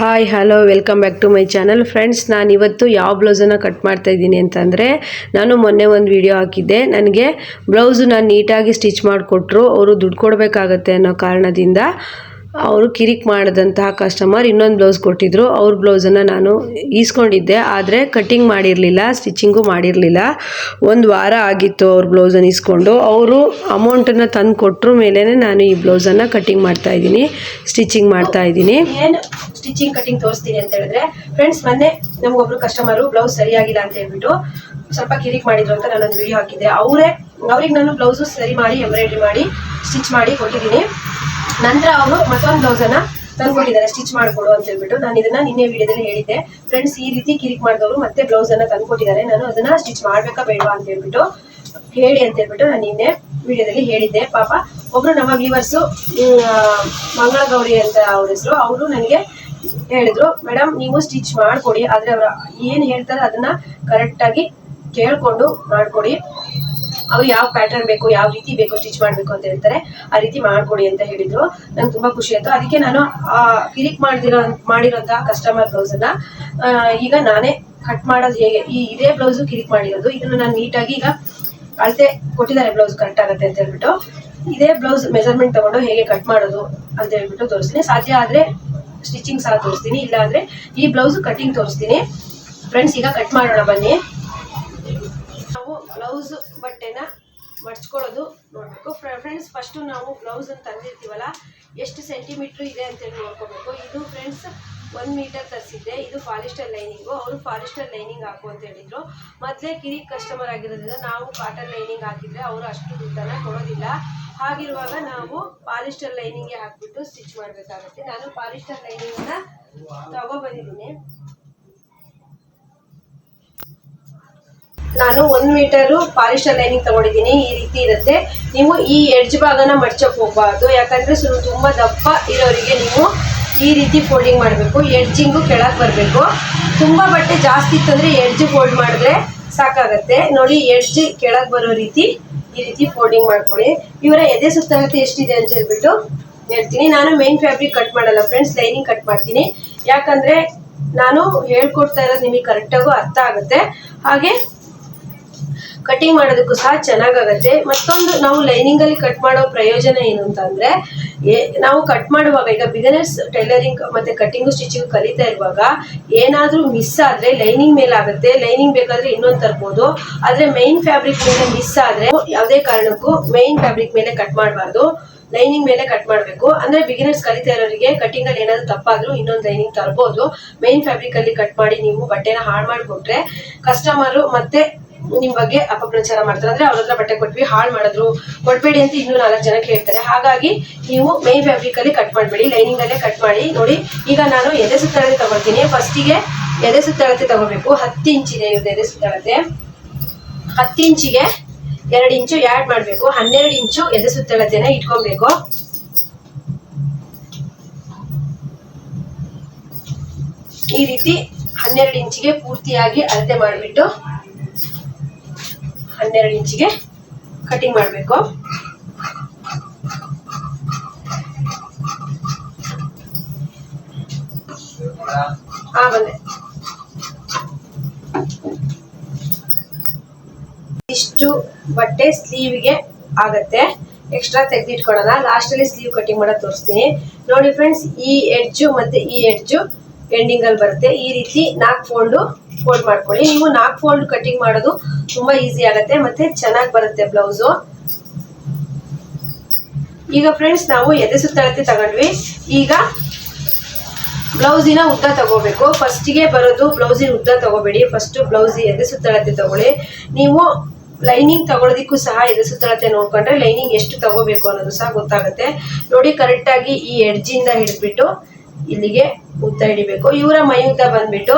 Hi hello welcome back to my channel friends ನಾನು ಇವತ್ತು ಯಾವ ಬ್ಲೌಸನ್ನು ಕಟ್ ಮಾಡ್ತಾ ಇದ್ದೀನಿ ಅಂತಂದರೆ ನಾನು ಮೊನ್ನೆ ಒಂದು ವಿಡಿಯೋ ಹಾಕಿದ್ದೆ. ನನಗೆ ಬ್ಲೌಸು ನಾನು ನೀಟಾಗಿ ಸ್ಟಿಚ್ ಮಾಡಿಕೊಟ್ರು. ಅವರು ದುಡ್ಡು ಕೊಡಬೇಕಾಗತ್ತೆ ಅನ್ನೋ ಕಾರಣದಿಂದ ಅವರು ಕಿರಿಕ್ ಮಾಡಿದಂತಹ ಕಸ್ಟಮರ್ ಇನ್ನೊಂದು ಬ್ಲೌಸ್ ಕೊಟ್ಟಿದ್ರು. ಅವ್ರ ಬ್ಲೌಸನ್ನು ನಾನು ಈಸ್ಕೊಂಡಿದ್ದೆ. ಆದರೆ ಕಟ್ಟಿಂಗ್ ಮಾಡಿರಲಿಲ್ಲ ಸ್ಟಿಚಿಂಗು ಮಾಡಿರಲಿಲ್ಲ. ಒಂದು ವಾರ ಆಗಿತ್ತು ಅವ್ರ ಬ್ಲೌಸನ್ನು ಈಸ್ಕೊಂಡು. ಅವರು ಅಮೌಂಟನ್ನು ತಂದು ಕೊಟ್ಟರು ಮೇಲೇ ನಾನು ಈ ಬ್ಲೌಸನ್ನು ಕಟ್ಟಿಂಗ್ ಮಾಡ್ತಾ ಇದ್ದೀನಿ ಸ್ಟಿಚಿಂಗ್ ಮಾಡ್ತಾ ಇದ್ದೀನಿ. ಏನು ಸ್ಟಿಚಿಂಗ್ ಕಟ್ಟಿಂಗ್ ತೋರಿಸ್ತೀನಿ ಅಂತ ಹೇಳಿದ್ರೆ ಫ್ರೆಂಡ್ಸ್ ಮೊನ್ನೆ ನಮಗೊಬ್ರು ಕಸ್ಟಮರು ಬ್ಲೌಸ್ ಸರಿಯಾಗಿಲ್ಲ ಅಂತ ಹೇಳ್ಬಿಟ್ಟು ಸ್ವಲ್ಪ ಕಿರಿಕ್ ಮಾಡಿದ್ರು ಅಂತ ನಾನೊಂದು ವಿಡಿಯೋ ಹಾಕಿದ್ದೆ. ಅವರೇ, ಅವ್ರಿಗೆ ನಾನು ಬ್ಲೌಸು ಸರಿ ಮಾಡಿ ಎಂಬ್ರಾಯ್ಡ್ರಿ ಮಾಡಿ ಸ್ಟಿಚ್ ಮಾಡಿ ಕೊಟ್ಟಿದ್ದೀನಿ. ನಂತರ ಅವರು ಮತ್ತೊಂದು ಬ್ಲೌಸನ್ನ ತಂದ್ಕೊಟ್ಟಿದ್ದಾರೆ ಸ್ಟಿಚ್ ಮಾಡ್ಕೊಡು ಅಂತ ಹೇಳ್ಬಿಟ್ಟು. ನಾನು ಇದನ್ನ ನಿನ್ನೆ ವಿಡಿಯೋದಲ್ಲಿ ಹೇಳಿದ್ದೆ. ಫ್ರೆಂಡ್ಸ್ ಈ ರೀತಿ ಕಿರಿಕ್ ಮಾಡಿದವರು ಮತ್ತೆ ಬ್ಲೌಸ್ ಅನ್ನ ತಂದ್ಕೊಟ್ಟಿದ್ದಾರೆ. ನಾನು ಅದನ್ನ ಸ್ಟಿಚ್ ಮಾಡ್ಬೇಕಾ ಬೇಡವಾ ಅಂತ ಹೇಳ್ಬಿಟ್ಟು ಹೇಳಿ ಅಂತ ಹೇಳ್ಬಿಟ್ಟು ನಾನು ನಿನ್ನೆ ವಿಡಿಯೋದಲ್ಲಿ ಹೇಳಿದ್ದೆ. ಪಾಪ, ಒಬ್ರು ನಮ್ಮ ವ್ಯೂವರ್ಸು ಮಂಗಳ ಗೌರಿ ಅಂತ ಅವ್ರ ಹೆಸರು. ಅವರು ನನಗೆ ಹೇಳಿದ್ರು ಮೇಡಮ್ ನೀವು ಸ್ಟಿಚ್ ಮಾಡ್ಕೊಡಿ. ಆದ್ರೆ ಅವ್ರ ಏನ್ ಹೇಳ್ತಾರೆ ಅದನ್ನ ಕರೆಕ್ಟ್ ಆಗಿ ಕೇಳ್ಕೊಂಡು ಮಾಡ್ಕೊಡಿ. ಅವ್ರು ಯಾವ ಪ್ಯಾಟರ್ನ್ ಬೇಕು, ಯಾವ ರೀತಿ ಬೇಕು ಸ್ಟಿಚ್ ಮಾಡ್ಬೇಕು ಅಂತ ಹೇಳ್ತಾರೆ, ಆ ರೀತಿ ಮಾಡ್ಕೊಡಿ ಅಂತ ಹೇಳಿದ್ರು. ನಂಗೆ ತುಂಬಾ ಖುಷಿ ಆಯ್ತು. ಅದಕ್ಕೆ ನಾನು ಆ ಕಿರಿಕ್ ಮಾಡಿದಿರೋ ಮಾಡಿರೋಂತಹ ಕಸ್ಟಮರ್ ಬ್ಲೌಸ್ ಅನ್ನ ಈಗ ನಾನೇ ಕಟ್ ಮಾಡೋದು ಹೇಗೆ? ಈ ಇದೇ ಬ್ಲೌಸ್ ಕಿರಿಕ್ ಮಾಡಿರೋದು. ಇದನ್ನ ನಾನು ನೀಟಾಗಿ ಈಗ ಅಳತೆ ಕೊಟ್ಟಿದ್ದಾರೆ ಬ್ಲೌಸ್ ಕರೆಕ್ಟ್ ಆಗುತ್ತೆ ಅಂತ ಹೇಳ್ಬಿಟ್ಟು, ಇದೇ ಬ್ಲೌಸ್ ಮೆಜರ್ಮೆಂಟ್ ತಗೊಂಡು ಹೇಗೆ ಕಟ್ ಮಾಡೋದು ಅಂತ ಹೇಳ್ಬಿಟ್ಟು ತೋರಿಸ್ತೀನಿ. ಸಾಧ್ಯ ಆದ್ರೆ ಸ್ಟಿಚಿಂಗ್ ಸಹ ತೋರಿಸ್ತೀನಿ. ಇಲ್ಲ ಅಂದ್ರೆ ಈ ಬ್ಲೌಸ್ ಕಟಿಂಗ್ ತೋರಿಸ್ತೀನಿ. ಫ್ರೆಂಡ್ಸ್ ಈಗ ಕಟ್ ಮಾಡೋಣ ಬನ್ನಿ. ನಾವು ಬ್ಲೌಸ್ ಬಟ್ಟೆನ ಮಡ್ಚ್ಕೊಳ್ಳೋದು ನೋಡಬೇಕು. ಫ್ರೆಂಡ್ಸ್ ಫಸ್ಟು ನಾವು ಬ್ಲೌಸ್ ಅಂತ ತಂದಿರ್ತೀವಲ್ಲ, ಎಷ್ಟು ಸೆಂಟಿಮೀಟ್ರ್ ಇದೆ ಅಂತೇಳಿ ನೋಡ್ಕೋಬೇಕು. ಇದು ಫ್ರೆಂಡ್ಸ್ ಒಂದು ಮೀಟರ್ ತರಿಸಿದ್ದೆ. ಇದು ಫಾಲಿಸ್ಟರ್ ಲೈನಿಂಗು ಅವರು ಫಾಲಿಸ್ಟರ್ ಲೈನಿಂಗ್ ಹಾಕು ಅಂತ ಹೇಳಿದ್ರು. ಮೊದಲೇ ಕಿರಿ ಕಸ್ಟಮರ್ ಆಗಿರೋದ್ರಿಂದ ನಾವು ಕಾಟನ್ ಲೈನಿಂಗ್ ಹಾಕಿದ್ರೆ ಅವರು ಅಷ್ಟು ದುಡ್ಡನ್ನು ಕೊಡೋದಿಲ್ಲ. ಹಾಗಿರುವಾಗ ನಾವು ಪಾಲಿಸ್ಟರ್ ಲೈನಿಂಗ್ಗೆ ಹಾಕ್ಬಿಟ್ಟು ಸ್ಟಿಚ್ ಮಾಡಬೇಕಾಗುತ್ತೆ. ನಾನು ಪಾಲಿಸ್ಟರ್ ಲೈನಿಂಗನ್ನ ತಗೊಬಂದಿದ್ದೀನಿ. ನಾನು ಒಂದು ಮೀಟರ್ ಪಾಲಿಸ್ಟರ್ ಲೈನಿಂಗ್ ತಗೊಂಡಿದ್ದೀನಿ, ಈ ರೀತಿ ಇರುತ್ತೆ. ನೀವು ಈ ಎಡ್ಜ್ ಭಾಗನ ಮಡ್ಚಕ್ ಹೋಗ್ಬಾರ್ದು. ಯಾಕಂದ್ರೆ ಸ್ವಲ್ಪ ತುಂಬಾ ದಪ್ಪ ಇರೋರಿಗೆ ನೀವು ಈ ರೀತಿ ಫೋಲ್ಡಿಂಗ್ ಮಾಡಬೇಕು. ಎಡ್ಜಿಂಗು ಕೆಳಗೆ ಬರಬೇಕು. ತುಂಬಾ ಬಟ್ಟೆ ಜಾಸ್ತಿ ಇತ್ತಂದ್ರೆ ಎಡ್ಜ್ ಫೋಲ್ಡ್ ಮಾಡಿದ್ರೆ ಸಾಕಾಗತ್ತೆ. ನೋಡಿ, ಎಡ್ಜ್ ಕೆಳಗೆ ಬರೋ ರೀತಿ ಈ ರೀತಿ ಫೋಲ್ಡಿಂಗ್ ಮಾಡ್ಕೊಳ್ಳಿ. ಇವರ ಎದೆ ಸುತ್ತಮುತ್ತ ಎಷ್ಟಿದೆ ಅಂತ ಹೇಳ್ಬಿಟ್ಟು ಹೇಳ್ತೀನಿ. ನಾನು ಮೇನ್ ಫ್ಯಾಬ್ರಿಕ್ ಕಟ್ ಮಾಡಲ್ಲ ಫ್ರೆಂಡ್ಸ್ ಲೈನಿಂಗ್ ಕಟ್ ಮಾಡ್ತೀನಿ. ಯಾಕಂದ್ರೆ ನಾನು ಹೇಳ್ಕೊಡ್ತಾ ಇರೋದು ನಿಮಗೆ ಕರೆಕ್ಟಾಗೂ ಅರ್ಥ ಆಗುತ್ತೆ. ಹಾಗೆ ಕಟಿಂಗ್ ಮಾಡೋದಕ್ಕೂ ಸಹ ಚೆನ್ನಾಗಾಗತ್ತೆ. ಮತ್ತೊಂದು, ನಾವು ಲೈನಿಂಗ್ ಅಲ್ಲಿ ಕಟ್ ಮಾಡೋ ಪ್ರಯೋಜನ ಏನು ಅಂತಂದ್ರೆ ಅಂದ್ರೆ ನಾವು ಕಟ್ ಮಾಡುವಾಗ, ಈಗ ಬಿಗಿನರ್ಸ್ ಟೈಲರಿಂಗ್ ಮತ್ತೆ ಕಟಿಂಗ್ ಸ್ಟಿಚಿಂಗ್ ಕಲಿತಾ ಇರುವಾಗ, ಏನಾದ್ರೂ ಮಿಸ್ ಆದ್ರೆ ಲೈನಿಂಗ್ ಮೇಲೆ ಆಗುತ್ತೆ ಲೈನಿಂಗ್ ಬೇಕಾದ್ರೆ ಇನ್ನೊಂದು ತರ್ಬೋದು. ಆದ್ರೆ ಮೈನ್ ಫ್ಯಾಬ್ರಿಕ್ ಮೇಲೆ ಮಿಸ್ ಆದ್ರೆ ಯಾವುದೇ ಕಾರಣಕ್ಕೂ ಮೈನ್ ಫ್ಯಾಬ್ರಿಕ್ ಮೇಲೆ ಕಟ್ ಮಾಡಬಾರ್ದು. ಲೈನಿಂಗ್ ಮೇಲೆ ಕಟ್ ಮಾಡಬೇಕು. ಅಂದ್ರೆ ಬಿಗಿನರ್ಸ್ ಕಲಿತಾ ಇರೋರಿಗೆ ಕಟಿಂಗ್ ಅಲ್ಲಿ ಏನಾದ್ರು ತಪ್ಪಾದ್ರೂ ಇನ್ನೊಂದು ಲೈನಿಂಗ್ ತರಬಹುದು ಮೈನ್ ಫ್ಯಾಬ್ರಿಕ್ ಅಲ್ಲಿ ಕಟ್ ಮಾಡಿ ನೀವು ಬಟ್ಟೆನ ಹಾಳು ಮಾಡಿಕೊಟ್ರೆ ಕಸ್ಟಮರ್ ಮತ್ತೆ ನಿಮ್ ಬಗ್ಗೆ ಅಪಪ್ರಚಾರ ಮಾಡ್ತಾರೆ. ಅಂದ್ರೆ ಅವ್ರ ಹತ್ರ ಬಟ್ಟೆ ಕೊಟ್ವಿ, ಹಾಳು ಮಾಡಿದ್ರು. ಕೊಡ್ಬೇಡಿ ಅಂತ ಇನ್ನೂ ನಾಲ್ಕು ಜನ ಕೇಳ್ತಾರೆ. ಹಾಗಾಗಿ ನೀವು ಮೇ ಫ್ಯಾಬ್ರಿಕ್ ಅಲ್ಲಿ ಕಟ್ ಮಾಡಬೇಡಿ ಲೈನಿಂಗ್ ಅಲ್ಲೇ ಕಟ್ ಮಾಡಿ. ನೋಡಿ, ಈಗ ನಾನು ಎದೆ ಸುತ್ತಳತೆ ತಗೊಳ್ತೀನಿ. ಫಸ್ಟಿಗೆ ಎದೆ ಸುತ್ತಳತೆ ತಗೋಬೇಕು. ಹತ್ತು ಇಂಚಿದೆ ಇವ್ರದ್ದು ಎದೆ ಸುತ್ತಳತೆ ಹತ್ತು ಇಂಚಿಗೆ ಎರಡು ಇಂಚು ಆ್ಯಡ್ ಮಾಡಬೇಕು. ಹನ್ನೆರಡು ಇಂಚು ಎದೆ ಸುತ್ತಳತೆನ ಇಟ್ಕೊಬೇಕು. ಈ ರೀತಿ ಹನ್ನೆರಡು ಇಂಚಿಗೆ ಪೂರ್ತಿಯಾಗಿ ಅಳತೆ ಮಾಡಿಬಿಟ್ಟು ಹನ್ನೆರಡು ಇಂಚಿಗೆ ಕಟಿಂಗ್ ಮಾಡಬೇಕು. ಇಷ್ಟು ಬಟ್ಟೆ ಸ್ಲೀವ್ಗೆ ಆಗತ್ತೆ. ಎಕ್ಸ್ಟ್ರಾ ತೆಗೆದಿಟ್ಕೊಳ್ಳೋಣ ಲಾಸ್ಟ್ ಅಲ್ಲಿ ಸ್ಲೀವ್ ಕಟಿಂಗ್ ಮಾಡೋದು ತೋರಿಸ್ತೀನಿ. ನೋಡಿ ಫ್ರೆಂಡ್ಸ್ ಈ ಎಡ್ಜು ಮತ್ತೆ ಈ ಎಡ್ಜು ಎಂಡಿಂಗ್ ಅಲ್ಲಿ ಬರುತ್ತೆ. ಈ ರೀತಿ ನಾಲ್ಕು ಫೋಲ್ಡ್ ಫೋಲ್ಡ್ ಮಾಡ್ಕೊಳ್ಳಿ. ನೀವು ನಾಲ್ಕು ಫೋಲ್ಡ್ ಕಟಿಂಗ್ ಮಾಡೋದು ತುಂಬಾ ಈಸಿ ಆಗುತ್ತೆ ಮತ್ತೆ ಚೆನ್ನಾಗಿ ಬರುತ್ತೆ ಬ್ಲೌಸು ಈಗ ಫ್ರೆಂಡ್ಸ್ ನಾವು ಎದೆ ಸುತ್ತಳತೆ ತಗೊಂಡ್ವಿ. ಈಗ ಬ್ಲೌಸಿನ ಉದ್ದ ತಗೋಬೇಕು. ಫಸ್ಟಿಗೆ ಬರೋದು ಬ್ಲೌಸಿನ ಉದ್ದ ತಗೋಬೇಡಿ. ಫಸ್ಟ್ ಬ್ಲೌಸ್ ಎದೆ ಸುತ್ತಳತೆ ತಗೊಳ್ಳಿ. ನೀವು ಲೈನಿಂಗ್ ತಗೊಳೋದಿಕ್ಕೂ ಸಹ ಎದೆ ಸುತ್ತಳತೆ ನೋಡ್ಕೊಂಡ್ರೆ ಲೈನಿಂಗ್ ಎಷ್ಟು ತಗೋಬೇಕು ಅನ್ನೋದು ಸಹ ಗೊತ್ತಾಗುತ್ತೆ. ನೋಡಿ ಕರೆಕ್ಟ್ ಆಗಿ ಈ ಎಡ್ಜಿಂದ ಹಿಡಿದ್ಬಿಟ್ಟು ಇಲ್ಲಿಗೆ ಉದ್ದ ಹಿಡಿಬೇಕು. ಇವರ ಮೈ ಉದ್ದ ಬಂದ್ಬಿಟ್ಟು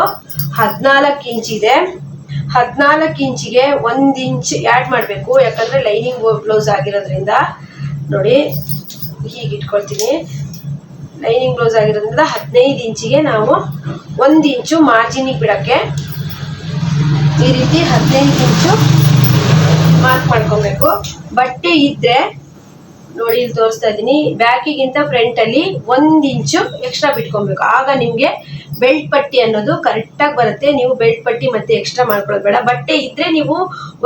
ಹದಿನಾಲ್ಕು ಇಂಚ್ ಇದೆ. ಹದಿನಾಲ್ಕು ಇಂಚಿಗೆ ಒಂದ್ ಇಂಚ್ ಆ್ಯಡ್ ಮಾಡಬೇಕು. ಯಾಕಂದ್ರೆ ಲೈನಿಂಗ್ ಬ್ಲೌಸ್ ಆಗಿರೋದ್ರಿಂದ. ನೋಡಿ, ಹೀಗೆ ಇಟ್ಕೊಳ್ತೀನಿ. ಲೈನಿಂಗ್ ಬ್ಲೌಸ್ ಆಗಿರೋದ್ರಿಂದ ಹದಿನೈದು ಇಂಚಿಗೆ ನಾವು ಒಂದು ಇಂಚು ಮಾರ್ಜಿನಿಗೆ ಬಿಡಕ್ಕೆ ಈ ರೀತಿ ಹದಿನೈದು ಇಂಚು ಮಾರ್ಕ್ ಮಾಡ್ಕೊಬೇಕು. ಬಟ್ಟೆ ಇದ್ರೆ ನೋಡಿ, ಇಲ್ಲಿ ತೋರಿಸ್ತಾ ಇದ್ದೀನಿ. ಬ್ಯಾಕಿಗಿಂತ ಫ್ರಂಟ್ ಅಲ್ಲಿ ಒಂದ್ ಇಂಚು ಎಕ್ಸ್ಟ್ರಾ ಬಿಟ್ಕೊಬೇಕು. ಆಗ ನಿಮ್ಗೆ ಬೆಲ್ಟ್ ಪಟ್ಟಿ ಅನ್ನೋದು ಕರೆಕ್ಟಾಗಿ ಬರುತ್ತೆ. ನೀವು ಬೆಲ್ಟ್ ಪಟ್ಟಿ ಮತ್ತೆ ಎಕ್ಸ್ಟ್ರಾ ಮಾಡ್ಕೊಳ್ಳೋದು ಬೇಡ. ಬಟ್ಟೆ ಇದ್ರೆ ನೀವು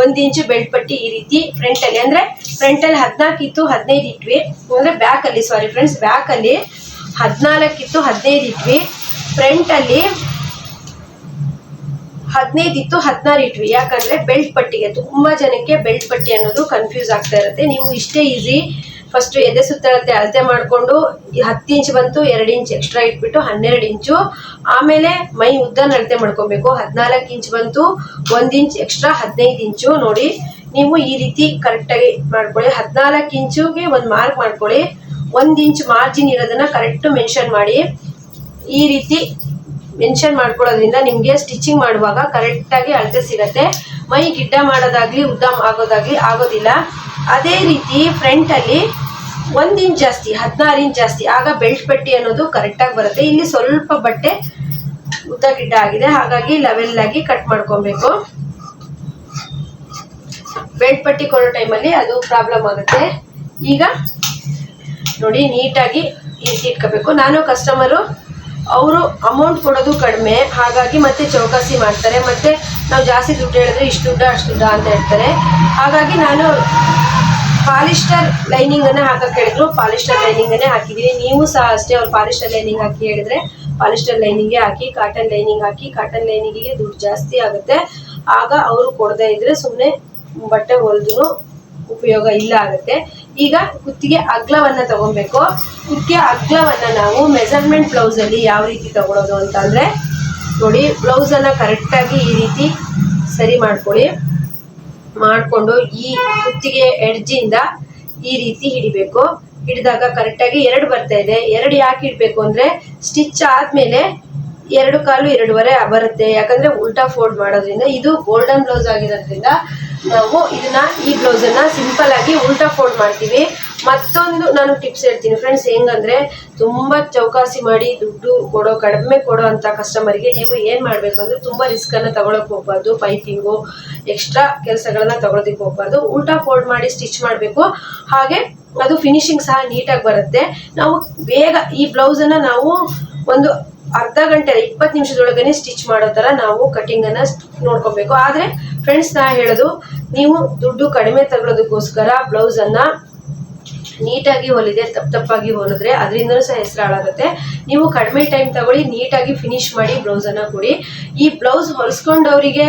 ಒಂದ್ ಇಂಚು ಬೆಲ್ಟ್ ಪಟ್ಟಿ ಈ ರೀತಿ ಫ್ರಂಟ್ ಅಲ್ಲಿ. ಅಂದ್ರೆ ಫ್ರಂಟ್ ಅಲ್ಲಿ ಹದಿನಾಲ್ಕು ಇತ್ತು ಹದಿನೈದು ಇಟ್ವಿ. ಅಂದ್ರೆ ಬ್ಯಾಕ್ ಅಲ್ಲಿ ಸಾರಿ ಫ್ರೆಂಡ್ಸ್ ಬ್ಯಾಕ್ ಅಲ್ಲಿ ಹದಿನಾಲ್ಕಿತ್ತು ಹದಿನೈದು ಇಟ್ವಿ. ಫ್ರಂಟ್ ಅಲ್ಲಿ ಹದಿನೈದು ಇತ್ತು ಹದಿನಾರು ಇಟ್ವಿ. ಯಾಕಂದ್ರೆ ಬೆಲ್ಟ್ ಪಟ್ಟಿಗೆ ತುಂಬಾ ಜನಕ್ಕೆ ಬೆಲ್ಟ್ ಪಟ್ಟಿ ಅನ್ನೋದು ಕನ್ಫ್ಯೂಸ್ ಆಗ್ತಾ ಇರುತ್ತೆ. ನೀವು ಇಷ್ಟೇ ಈಸಿ ಫಸ್ಟ್ ಎದೆ ಸುತ್ತಳತೆ ಅಳತೆ ಮಾಡಿಕೊಂಡು ಹತ್ತು ಇಂಚ್ ಬಂತು ಎರಡು ಇಂಚ್ ಎಕ್ಸ್ಟ್ರಾ ಇಟ್ಬಿಟ್ಟು ಹನ್ನೆರಡು ಇಂಚು. ಆಮೇಲೆ ಮೈ ಉದ್ದನ ಅಳತೆ ಮಾಡ್ಕೊಬೇಕು. ಹದಿನಾಲ್ಕು ಇಂಚ್ ಬಂತು, ಒಂದು ಇಂಚ್ ಎಕ್ಸ್ಟ್ರಾ ಹದಿನೈದು ಇಂಚು. ನೋಡಿ, ನೀವು ಈ ರೀತಿ ಕರೆಕ್ಟಾಗಿ ಮಾಡ್ಕೊಳ್ಳಿ. ಹದಿನಾಲ್ಕು ಇಂಚುಗೆ ಒಂದು ಮಾರ್ಕ್ ಮಾಡ್ಕೊಳ್ಳಿ. ಒಂದು ಇಂಚ್ ಮಾರ್ಜಿನ್ ಇರೋದನ್ನ ಕರೆಕ್ಟ್ ಮೆನ್ಷನ್ ಮಾಡಿ. ಈ ರೀತಿ ಮೆನ್ಷನ್ ಮಾಡ್ಕೊಳ್ಳೋದ್ರಿಂದ ನಿಮಗೆ ಸ್ಟಿಚಿಂಗ್ ಮಾಡುವಾಗ ಕರೆಕ್ಟಾಗಿ ಅಳತೆ ಸಿಗತ್ತೆ. ಮೈ ಗಿಡ್ಡ ಮಾಡೋದಾಗ್ಲಿ, ಉದ್ದ ಆಗೋದಾಗ್ಲಿ ಆಗೋದಿಲ್ಲ. ಅದೇ ರೀತಿ ಫ್ರಂಟ್ ಅಲ್ಲಿ ಒಂದ್ ಇಂಚ್ ಜಾಸ್ತಿ, ಹದಿನಾರು ಇಂಚ್ ಜಾಸ್ತಿ. ಆಗ ಬೆಲ್ಟ್ ಪಟ್ಟಿ ಅನ್ನೋದು ಕರೆಕ್ಟ್ ಆಗಿ ಬರುತ್ತೆ. ಇಲ್ಲಿ ಸ್ವಲ್ಪ ಬಟ್ಟೆ ಉದ್ದ ಗಿಡ್ಡ ಆಗಿದೆ. ಹಾಗಾಗಿ ಲೆವೆಲ್ ಆಗಿ ಕಟ್ ಮಾಡ್ಕೊಬೇಕು. ಬೆಲ್ಟ್ ಪಟ್ಟಿ ಕೊಡೋ ಟೈಮಲ್ಲಿ ಅದು ಪ್ರಾಬ್ಲಮ್ ಆಗುತ್ತೆ. ಈಗ ನೋಡಿ, ನೀಟಾಗಿ ಇಟ್ಕೋಬೇಕು. ನಾನು ಕಸ್ಟಮರು ಅವರು ಅಮೌಂಟ್ ಕೊಡೋದು ಕಡಿಮೆ. ಹಾಗಾಗಿ ಮತ್ತೆ ಚೌಕಾಸಿ ಮಾಡ್ತಾರೆ. ಮತ್ತೆ ನಾವು ಜಾಸ್ತಿ ದುಡ್ಡು ಹೇಳಿದ್ರೆ ಇಷ್ಟು ದುಡ್ಡ, ಅಷ್ಟು ದುಡ್ಡ ಅಂತ ಹೇಳ್ತಾರೆ. ಹಾಗಾಗಿ ನಾನು ಪಾಲಿಸ್ಟರ್ ಲೈನಿಂಗ್ ಅನ್ನ ಹಾಕಕ್ ಹೇಳಿದ್ರು. ಪಾಲಿಸ್ಟರ್ ಲೈನಿಂಗ್ ಅನ್ನೇ ಹಾಕಿದೀನಿ ನೀವು ಸಹ ಅಷ್ಟೇ ಅವ್ರು ಪಾಲಿಸ್ಟರ್ ಲೈನಿಂಗ್ ಹಾಕಿ ಹೇಳಿದ್ರೆ ಪಾಲಿಸ್ಟರ್ ಲೈನಿಂಗ್ ಹಾಕಿ, ಕಾಟನ್ ಲೈನಿಂಗ್ ಹಾಕಿ, ಕಾಟನ್ ಲೈನಿಂಗಿಗೆ ದುಡ್ಡು ಜಾಸ್ತಿ ಆಗುತ್ತೆ. ಆಗ ಅವರು ಕೊಡದೇ ಇದ್ರೆ ಸುಮ್ಮನೆ ಬಟ್ಟೆ ಹೊಲ್ದು ಉಪಯೋಗ ಇಲ್ಲ ಆಗುತ್ತೆ. ಈಗ ಕುತ್ತಿಗೆ ಅಗ್ಲವನ್ನ ತಗೊಬೇಕು. ಕುತ್ತಿಗೆ ಅಗ್ಲವನ್ನ ನಾವು ಮೆಜರ್ಮೆಂಟ್ ಬ್ಲೌಸ್ ಅಲ್ಲಿ ಯಾವ ರೀತಿ ತಗೊಳೋದು ಅಂತ ಅಂದ್ರೆ ನೋಡಿ ಬ್ಲೌಸ್ ಅನ್ನ ಕರೆಕ್ಟ್ ಆಗಿ ಈ ರೀತಿ ಸರಿ ಮಾಡ್ಕೊಳ್ಳಿ. ಮಾಡ್ಕೊಂಡು ಈ ಕುತ್ತಿಗೆ ಎಡ್ಜಿಂದ ಈ ರೀತಿ ಹಿಡಿಬೇಕು. ಹಿಡಿದಾಗ ಕರೆಕ್ಟಾಗಿ ಎರಡು ಬರ್ತಾ ಇದೆ. ಎರಡು ಯಾಕೆ ಇಡಬೇಕು ಅಂದ್ರೆ ಸ್ಟಿಚ್ ಆದ್ಮೇಲೆ ಎರಡು ಕಾಲು ಎರಡೂವರೆ ಬರುತ್ತೆ. ಯಾಕಂದ್ರೆ ಉಲ್ಟಾ ಫೋಲ್ಡ್ ಮಾಡೋದ್ರಿಂದ ಇದು ಗೋಲ್ಡನ್ ಬ್ಲೌಸ್ ಆಗಿರೋದ್ರಿಂದ, ನಾವು ಇದನ್ನ ಈ ಬ್ಲೌಸ್ ಅನ್ನ ಸಿಂಪಲ್ ಆಗಿ ಉಲ್ಟಾ ಫೋಲ್ಡ್ ಮಾಡ್ತೀವಿ. ಮತ್ತೊಂದು ನಾನು ಟಿಪ್ಸ್ ಹೇಳ್ತೀನಿ ಫ್ರೆಂಡ್ಸ್ ಹೆಂಗಂದ್ರೆ ತುಂಬಾ ಚೌಕಾಸಿ ಮಾಡಿ ದುಡ್ಡು ಕೊಡೋ, ಕಡಿಮೆ ಕೊಡೋ ಅಂತ ಕಸ್ಟಮರ್ಗೆ ನೀವು ಏನ್ ಮಾಡ್ಬೇಕು ಅಂದ್ರೆ ತುಂಬಾ ರಿಸ್ಕ್ ಅನ್ನ ತಗೊಳಕ್ ಹೋಗ್ಬಾರ್ದು. ಪೈಪಿಂಗು ಎಕ್ಸ್ಟ್ರಾ ಕೆಲಸಗಳನ್ನ ತಗೊಳೋದಕ್ಕೆ ಹೋಗ್ಬಾರ್ದು. ಉಲ್ಟಾ ಫೋಲ್ಡ್ ಮಾಡಿ ಸ್ಟಿಚ್ ಮಾಡಬೇಕು. ಹಾಗೆ ಅದು ಫಿನಿಶಿಂಗ್ ಸಹ ನೀಟಾಗಿ ಬರುತ್ತೆ. ನಾವು ಬೇಗ ಈ ಬ್ಲೌಸ್ ಅನ್ನ ನಾವು ಒಂದು ಅರ್ಧ ಗಂಟೆ, ಇಪ್ಪತ್ತು ನಿಮಿಷದೊಳಗನೆ ಸ್ಟಿಚ್ ಮಾಡೋ ತರ ನಾವು ಕಟಿಂಗ್ ಅನ್ನ ನೋಡ್ಕೊಬೇಕು. ಆದ್ರೆ ಫ್ರೆಂಡ್ಸ್ ನಾ ಹೇಳೋದು, ನೀವು ದುಡ್ಡು ಕಡಿಮೆ ತಗೊಳ್ಳೋದಕ್ಕೋಸ್ಕರ ಬ್ಲೌಸ್ ಅನ್ನ ನೀಟಾಗಿ ಹೊಲಿದೆ, ತಪ್ಪು ತಪ್ಪಾಗಿ ಹೊಲಿದ್ರೆ ಅದರಿಂದನೂ ಸಹ ಹೆಸರು ಹಾಳಾಗುತ್ತೆ. ನೀವು ಕಡಿಮೆ ಟೈಮ್ ತಗೊಳ್ಳಿ, ನೀಟಾಗಿ ಫಿನಿಶ್ ಮಾಡಿ ಬ್ಲೌಸ್ ಅನ್ನ ಕೊಡಿ. ಈ ಬ್ಲೌಸ್ ಹೊಲಿಸ್ಕೊಂಡವರಿಗೆ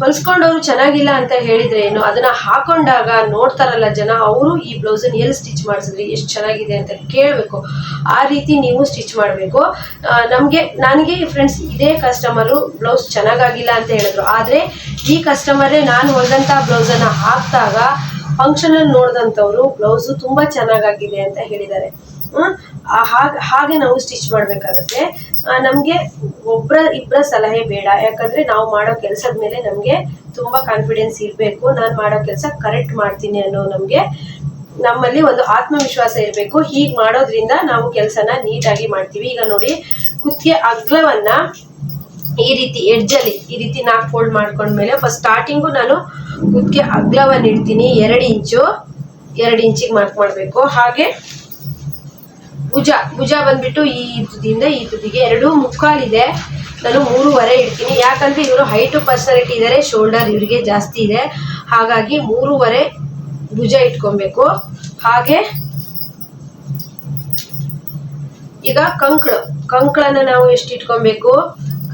ಹೊಲಿಸ್ಕೊಂಡವ್ರು ಚೆನ್ನಾಗಿಲ್ಲ ಅಂತ ಹೇಳಿದ್ರೆ ಏನು? ಅದನ್ನ ಹಾಕೊಂಡಾಗ ನೋಡ್ತಾರಲ್ಲ ಜನ, ಅವರು ಈ ಬ್ಲೌಸ್ ಎಲ್ಲಿ ಸ್ಟಿಚ್ ಮಾಡಿಸಿದ್ರಿ, ಎಷ್ಟು ಚೆನ್ನಾಗಿದೆ ಅಂತ ಕೇಳಬೇಕು. ಆ ರೀತಿ ನೀವು ಸ್ಟಿಚ್ ಮಾಡಬೇಕು. ನಮಗೆ, ನನಗೆ ಫ್ರೆಂಡ್ಸ್ ಇದೇ ಕಸ್ಟಮರು ಬ್ಲೌಸ್ ಚೆನ್ನಾಗಾಗಿಲ್ಲ ಅಂತ ಹೇಳಿದ್ರು. ಆದರೆ ಈ ಕಸ್ಟಮರೇ ನಾನು ಹೊಲಿದಂಥ ಬ್ಲೌಸನ್ನು ಹಾಕಿದಾಗ ಫಂಕ್ಷನಲ್ಲಿ ನೋಡಿದಂಥವ್ರು ಬ್ಲೌಸು ತುಂಬಾ ಚೆನ್ನಾಗಾಗಿದೆ ಅಂತ ಹೇಳಿದ್ದಾರೆ. ಹಾಗೆ ಹಾಗೆ ನಾವು ಸ್ಟಿಚ್ ಮಾಡಬೇಕಾಗುತ್ತೆ. ನಮಗೆ ಒಬ್ಬರ ಇಬ್ಬರ ಸಲಹೆ ಬೇಡ. ಯಾಕಂದ್ರೆ ನಾವು ಮಾಡೋ ಕೆಲಸದ ಮೇಲೆ ನಮಗೆ ತುಂಬಾ ಕಾನ್ಫಿಡೆನ್ಸ್ ಇರಬೇಕು. ನಾನು ಮಾಡೋ ಕೆಲಸ ಕರೆಕ್ಟ್ ಮಾಡ್ತೀನಿ ಅನ್ನೋ ನಮಗೆ ನಮ್ಮಲ್ಲಿ ಒಂದು ಆತ್ಮವಿಶ್ವಾಸ ಇರಬೇಕು. ಹೀಗೆ ಮಾಡೋದ್ರಿಂದ ನಾವು ಕೆಲಸನ ನೀಟಾಗಿ ಮಾಡ್ತೀವಿ. ಈಗ ನೋಡಿ, ಕುತ್ತಿಗೆ ಅಗ್ಲವನ್ನ ಈ ರೀತಿ ಎಡ್ಜಲ್ಲಿ ಈ ರೀತಿ ನಾಲ್ಕು ಫೋಲ್ಡ್ ಮಾಡ್ಕೊಂಡ್ಮೇಲೆ ಫಸ್ಟ್ ಸ್ಟಾರ್ಟಿಂಗು ನಾನು ಕುತ್ತಿಗೆ ಅಗ್ಲವನ್ನು ಇಡ್ತೀನಿ. ಎರಡು ಇಂಚು, ಎರಡು ಇಂಚಿಗೆ ಮಾರ್ಕ್ ಮಾಡಬೇಕು. ಹಾಗೆ ಭುಜ ಭುಜ ಬಂದ್ಬಿಟ್ಟು ಈ ತುದಿಯಿಂದ ಈ ತುದಿಗೆ ಎರಡು ಮುಕ್ಕಾಲಿದೆ. ನಾನು ಮೂರುವರೆ ಇಡ್ತೀನಿ. ಯಾಕಂದ್ರೆ ಇವರು ಹೈಟು ಪರ್ಸನಾಲಿಟಿ ಇದ್ದಾರೆ ಶೋಲ್ಡರ್ ಇವರಿಗೆ ಜಾಸ್ತಿ ಇದೆ. ಹಾಗಾಗಿ ಮೂರುವರೆ ಭುಜ ಇಟ್ಕೊಬೇಕು. ಹಾಗೆ ಈಗ ಕಂಕಳು. ಕಂಕಳನ್ನು ನಾವು ಎಷ್ಟು ಇಟ್ಕೊಬೇಕು?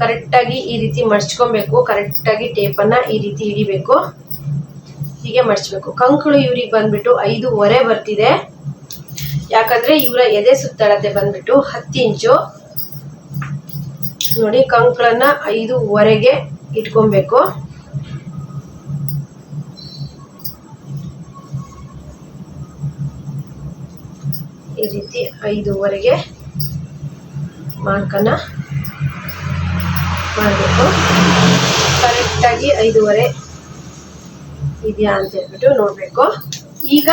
ಕರೆಕ್ಟಾಗಿ ಈ ರೀತಿ ಮಡ್ಚ್ಕೊಬೇಕು ಕರೆಕ್ಟಾಗಿ ಟೇಪನ್ನ ಈ ರೀತಿ ಹಿಡಿಬೇಕು. ಹೀಗೆ ಮಡ್ಚ್ಬೇಕು ಕಂಕುಳು ಇವ್ರಿಗೆ ಬಂದ್ಬಿಟ್ಟು ಐದೂವರೆ ಬರ್ತಿದೆ. ಯಾಕಂದ್ರೆ ಇವರ ಎದೆ ಸುತ್ತಳತೆ ಬಂದ್ಬಿಟ್ಟು ಹತ್ತು ಇಂಚು. ನೋಡಿ, ಕಂಕುಳನ್ನ ಐದೂವರೆಗೆ ಇಟ್ಕೊಬೇಕು. ಈ ರೀತಿ ಐದೂವರೆಗೆ ಮಾರ್ಕನ್ನ ಮಾಡಬೇಕು. ಕರೆಕ್ಟಾಗಿ ಐದೂವರೆ ಇದೆಯಾ ಅಂತ ಹೇಳ್ಬಿಟ್ಟು ನೋಡಬೇಕು. ಈಗ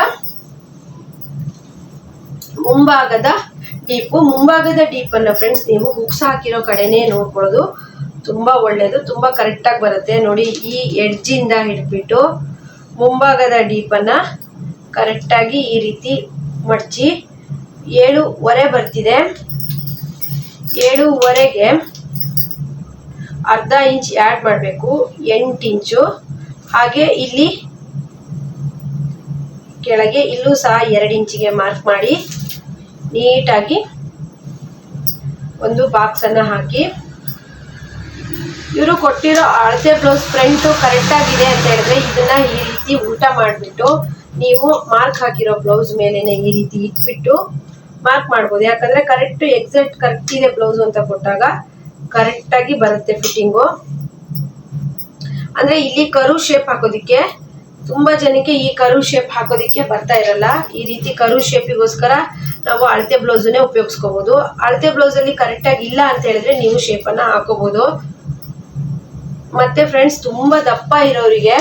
ಮುಂಭಾಗದ ಡೀಪು. ಮುಂಭಾಗದ ಡೀಪನ್ನು ಫ್ರೆಂಡ್ಸ್ ನೀವು ಹುಕ್ಸ್ ಹಾಕಿರೋ ಕಡೆನೇ ನೋಡ್ಕೊಳ್ಳೋದು. ತುಂಬಾ ಒಳ್ಳೇದು, ತುಂಬಾ ಕರೆಕ್ಟಾಗಿ ಬರುತ್ತೆ. ನೋಡಿ, ಈ ಎಡ್ಜಿಂದ ಹಿಡ್ಬಿಟ್ಟು ಮುಂಭಾಗದ ಡೀಪನ್ನು ಕರೆಕ್ಟಾಗಿ ಈ ರೀತಿ ಮಡಚಿ ಏಳುವರೆ ಬರ್ತಿದೆ. ಏಳುವರೆಗೆ ಅರ್ಧ ಇಂಚ್ ಆ್ಯಡ್ ಮಾಡಬೇಕು, ಎಂಟು ಇಂಚು. ಹಾಗೆ ಇಲ್ಲಿ ಕೆಳಗೆ ಇಲ್ಲೂ ಸಹ ಎರಡು ಇಂಚಿಗೆ ಮಾರ್ಕ್ ಮಾಡಿ ನೀಟಾಗಿ ಒಂದು ಬಾಕ್ಸನ್ನು ಹಾಕಿ. ಇವರು ಕೊಟ್ಟಿರೋ ಅಳತೆ ಬ್ಲೌಸ್ ಫ್ರಂಟು ಕರೆಕ್ಟಾಗಿದೆ ಅಂತ ಹೇಳಿದ್ರೆ ಇದನ್ನ ಈ ರೀತಿ ಊಟ ಮಾಡಿಬಿಟ್ಟು ನೀವು ಮಾರ್ಕ್ ಹಾಕಿರೋ ಬ್ಲೌಸ್ ಮೇಲೆನೆ ಈ ರೀತಿ ಇಟ್ಬಿಟ್ಟು ಮಾರ್ಕ್ ಮಾಡ್ಬೋದು. ಯಾಕಂದ್ರೆ ಕರೆಕ್ಟ್ ಎಕ್ಸಾಕ್ಟ್ ಕರೆಕ್ಟ್ ಇದೆ ಬ್ಲೌಸ್ ಅಂತ ಕೊಟ್ಟಾಗ. ಕರೆಕ್ಟ್ ಆಗಿ ಬರುತ್ತೆ ಫಿಟ್ಟಿಂಗು ಅಂದ್ರೆ ಇಲ್ಲಿ ಕರು ಶೇಪ್ ಹಾಕೋದಿಕ್ಕೆ ತುಂಬಾ ಜನಕ್ಕೆ ಈ ಕರು ಶೇಪ್ ಹಾಕೋದಿಕ್ಕೆ ಬರ್ತಾ ಇರಲ್ಲ. ಈ ರೀತಿ ಕರು ಶೇಪಿಗೋಸ್ಕರ ನಾವು ಅಳತೆ ಬ್ಲೌಸನ್ನೇ ಉಪಯೋಗಿಸ್ಕೋಬಹುದು ಅಳತೆ ಬ್ಲೌಸ್ ಅಲ್ಲಿ ಕರೆಕ್ಟ್ ಆಗಿ ಇಲ್ಲ ಅಂತ ಹೇಳಿದ್ರೆ ನೀವು ಶೇಪ್ ಅನ್ನ ಹಾಕೋಬಹುದು ಮತ್ತೆ ಫ್ರೆಂಡ್ಸ್ ತುಂಬಾ ದಪ್ಪ ಇರೋರಿಗೆ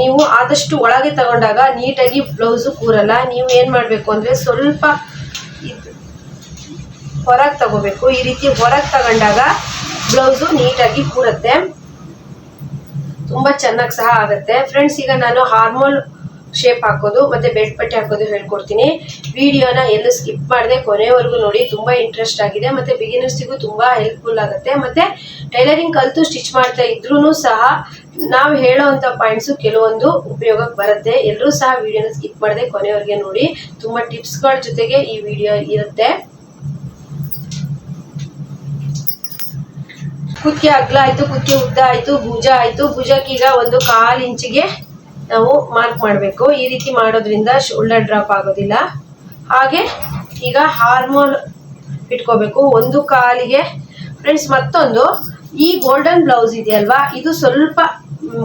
ನೀವು ಆದಷ್ಟು ಒಳಗೆ ತಗೊಂಡಾಗ ನೀಟಾಗಿ ಬ್ಲೌಸು ಕೂರಲ್ಲ. ನೀವು ಏನ್ ಮಾಡ್ಬೇಕು ಅಂದ್ರೆ ಸ್ವಲ್ಪ ಹೊರಗೆ ತಗೋಬೇಕು. ಈ ರೀತಿ ಹೊರಗೆ ತಗೊಂಡಾಗ ಬ್ಲೌಸು ನೀಟಾಗಿ ಕೂರುತ್ತೆ. ತುಂಬಾ ಚೆನ್ನಾಗಿ ಸಹ ಆಗುತ್ತೆ. ಫ್ರೆಂಡ್ಸ್ ಈಗ ನಾನು ಹಾರ್ಮೋಲ್ ಶೇಪ್ ಹಾಕೋದು ಮತ್ತೆ ಬೆಡ್ ಪಟ್ಟಿ ಹಾಕೋದು ಹೇಳ್ಕೊಡ್ತೀನಿ. ವಿಡಿಯೋನ ಎಲ್ಲೂ ಸ್ಕಿಪ್ ಮಾಡದೆ ಕೊನೆವರೆಗೂ ನೋಡಿ. ತುಂಬಾ ಇಂಟ್ರೆಸ್ಟ್ ಆಗಿದೆ. ಮತ್ತೆ ಬಿಗಿನರ್ಸಿಗೂ ತುಂಬಾ ಹೆಲ್ಪ್ಫುಲ್ ಆಗುತ್ತೆ. ಮತ್ತೆ ಟೈಲರಿಂಗ್ ಕಲ್ತು ಸ್ಟಿಚ್ ಮಾಡ್ತಾ ಇದ್ರೂ ಸಹ ನಾವು ಹೇಳೋವಂಥ ಪಾಯಿಂಟ್ಸು ಕೆಲವೊಂದು ಉಪಯೋಗಕ್ಕೆ ಬರುತ್ತೆ. ಎಲ್ಲರೂ ಸಹ ವಿಡಿಯೋನ ಸ್ಕಿಪ್ ಮಾಡದೆ ಕೊನೆವರೆಗೆ ನೋಡಿ. ತುಂಬಾ ಟಿಪ್ಸ್ಗಳ ಜೊತೆಗೆ ಈ ವಿಡಿಯೋ ಇರುತ್ತೆ. ಕುತ್ತಿಗೆ ಅಗ್ಲ ಆಯ್ತು ಕುತ್ತಿಗೆ ಉದ್ದ ಆಯ್ತು, ಭುಜ ಆಯ್ತು. ಭುಜಕ್ಕೀಗ ಒಂದು ಕಾಲ್ ಇಂಚಿಗೆ ನಾವು ಮಾರ್ಕ್ ಮಾಡಬೇಕು. ಈ ರೀತಿ ಮಾಡೋದ್ರಿಂದ ಶೋಲ್ಡರ್ ಡ್ರಾಪ್ ಆಗೋದಿಲ್ಲ. ಹಾಗೆ ಈಗ ಹಾರ್ಮೋನ್ ಇಟ್ಕೋಬೇಕು. ಒಂದು ಕಾಲಿಗೆ ಫ್ರೆಂಡ್ಸ್ ಮತ್ತೊಂದು, ಈ ಗೋಲ್ಡನ್ ಬ್ಲೌಸ್ ಇದೆಯಲ್ವಾ ಇದು ಸ್ವಲ್ಪ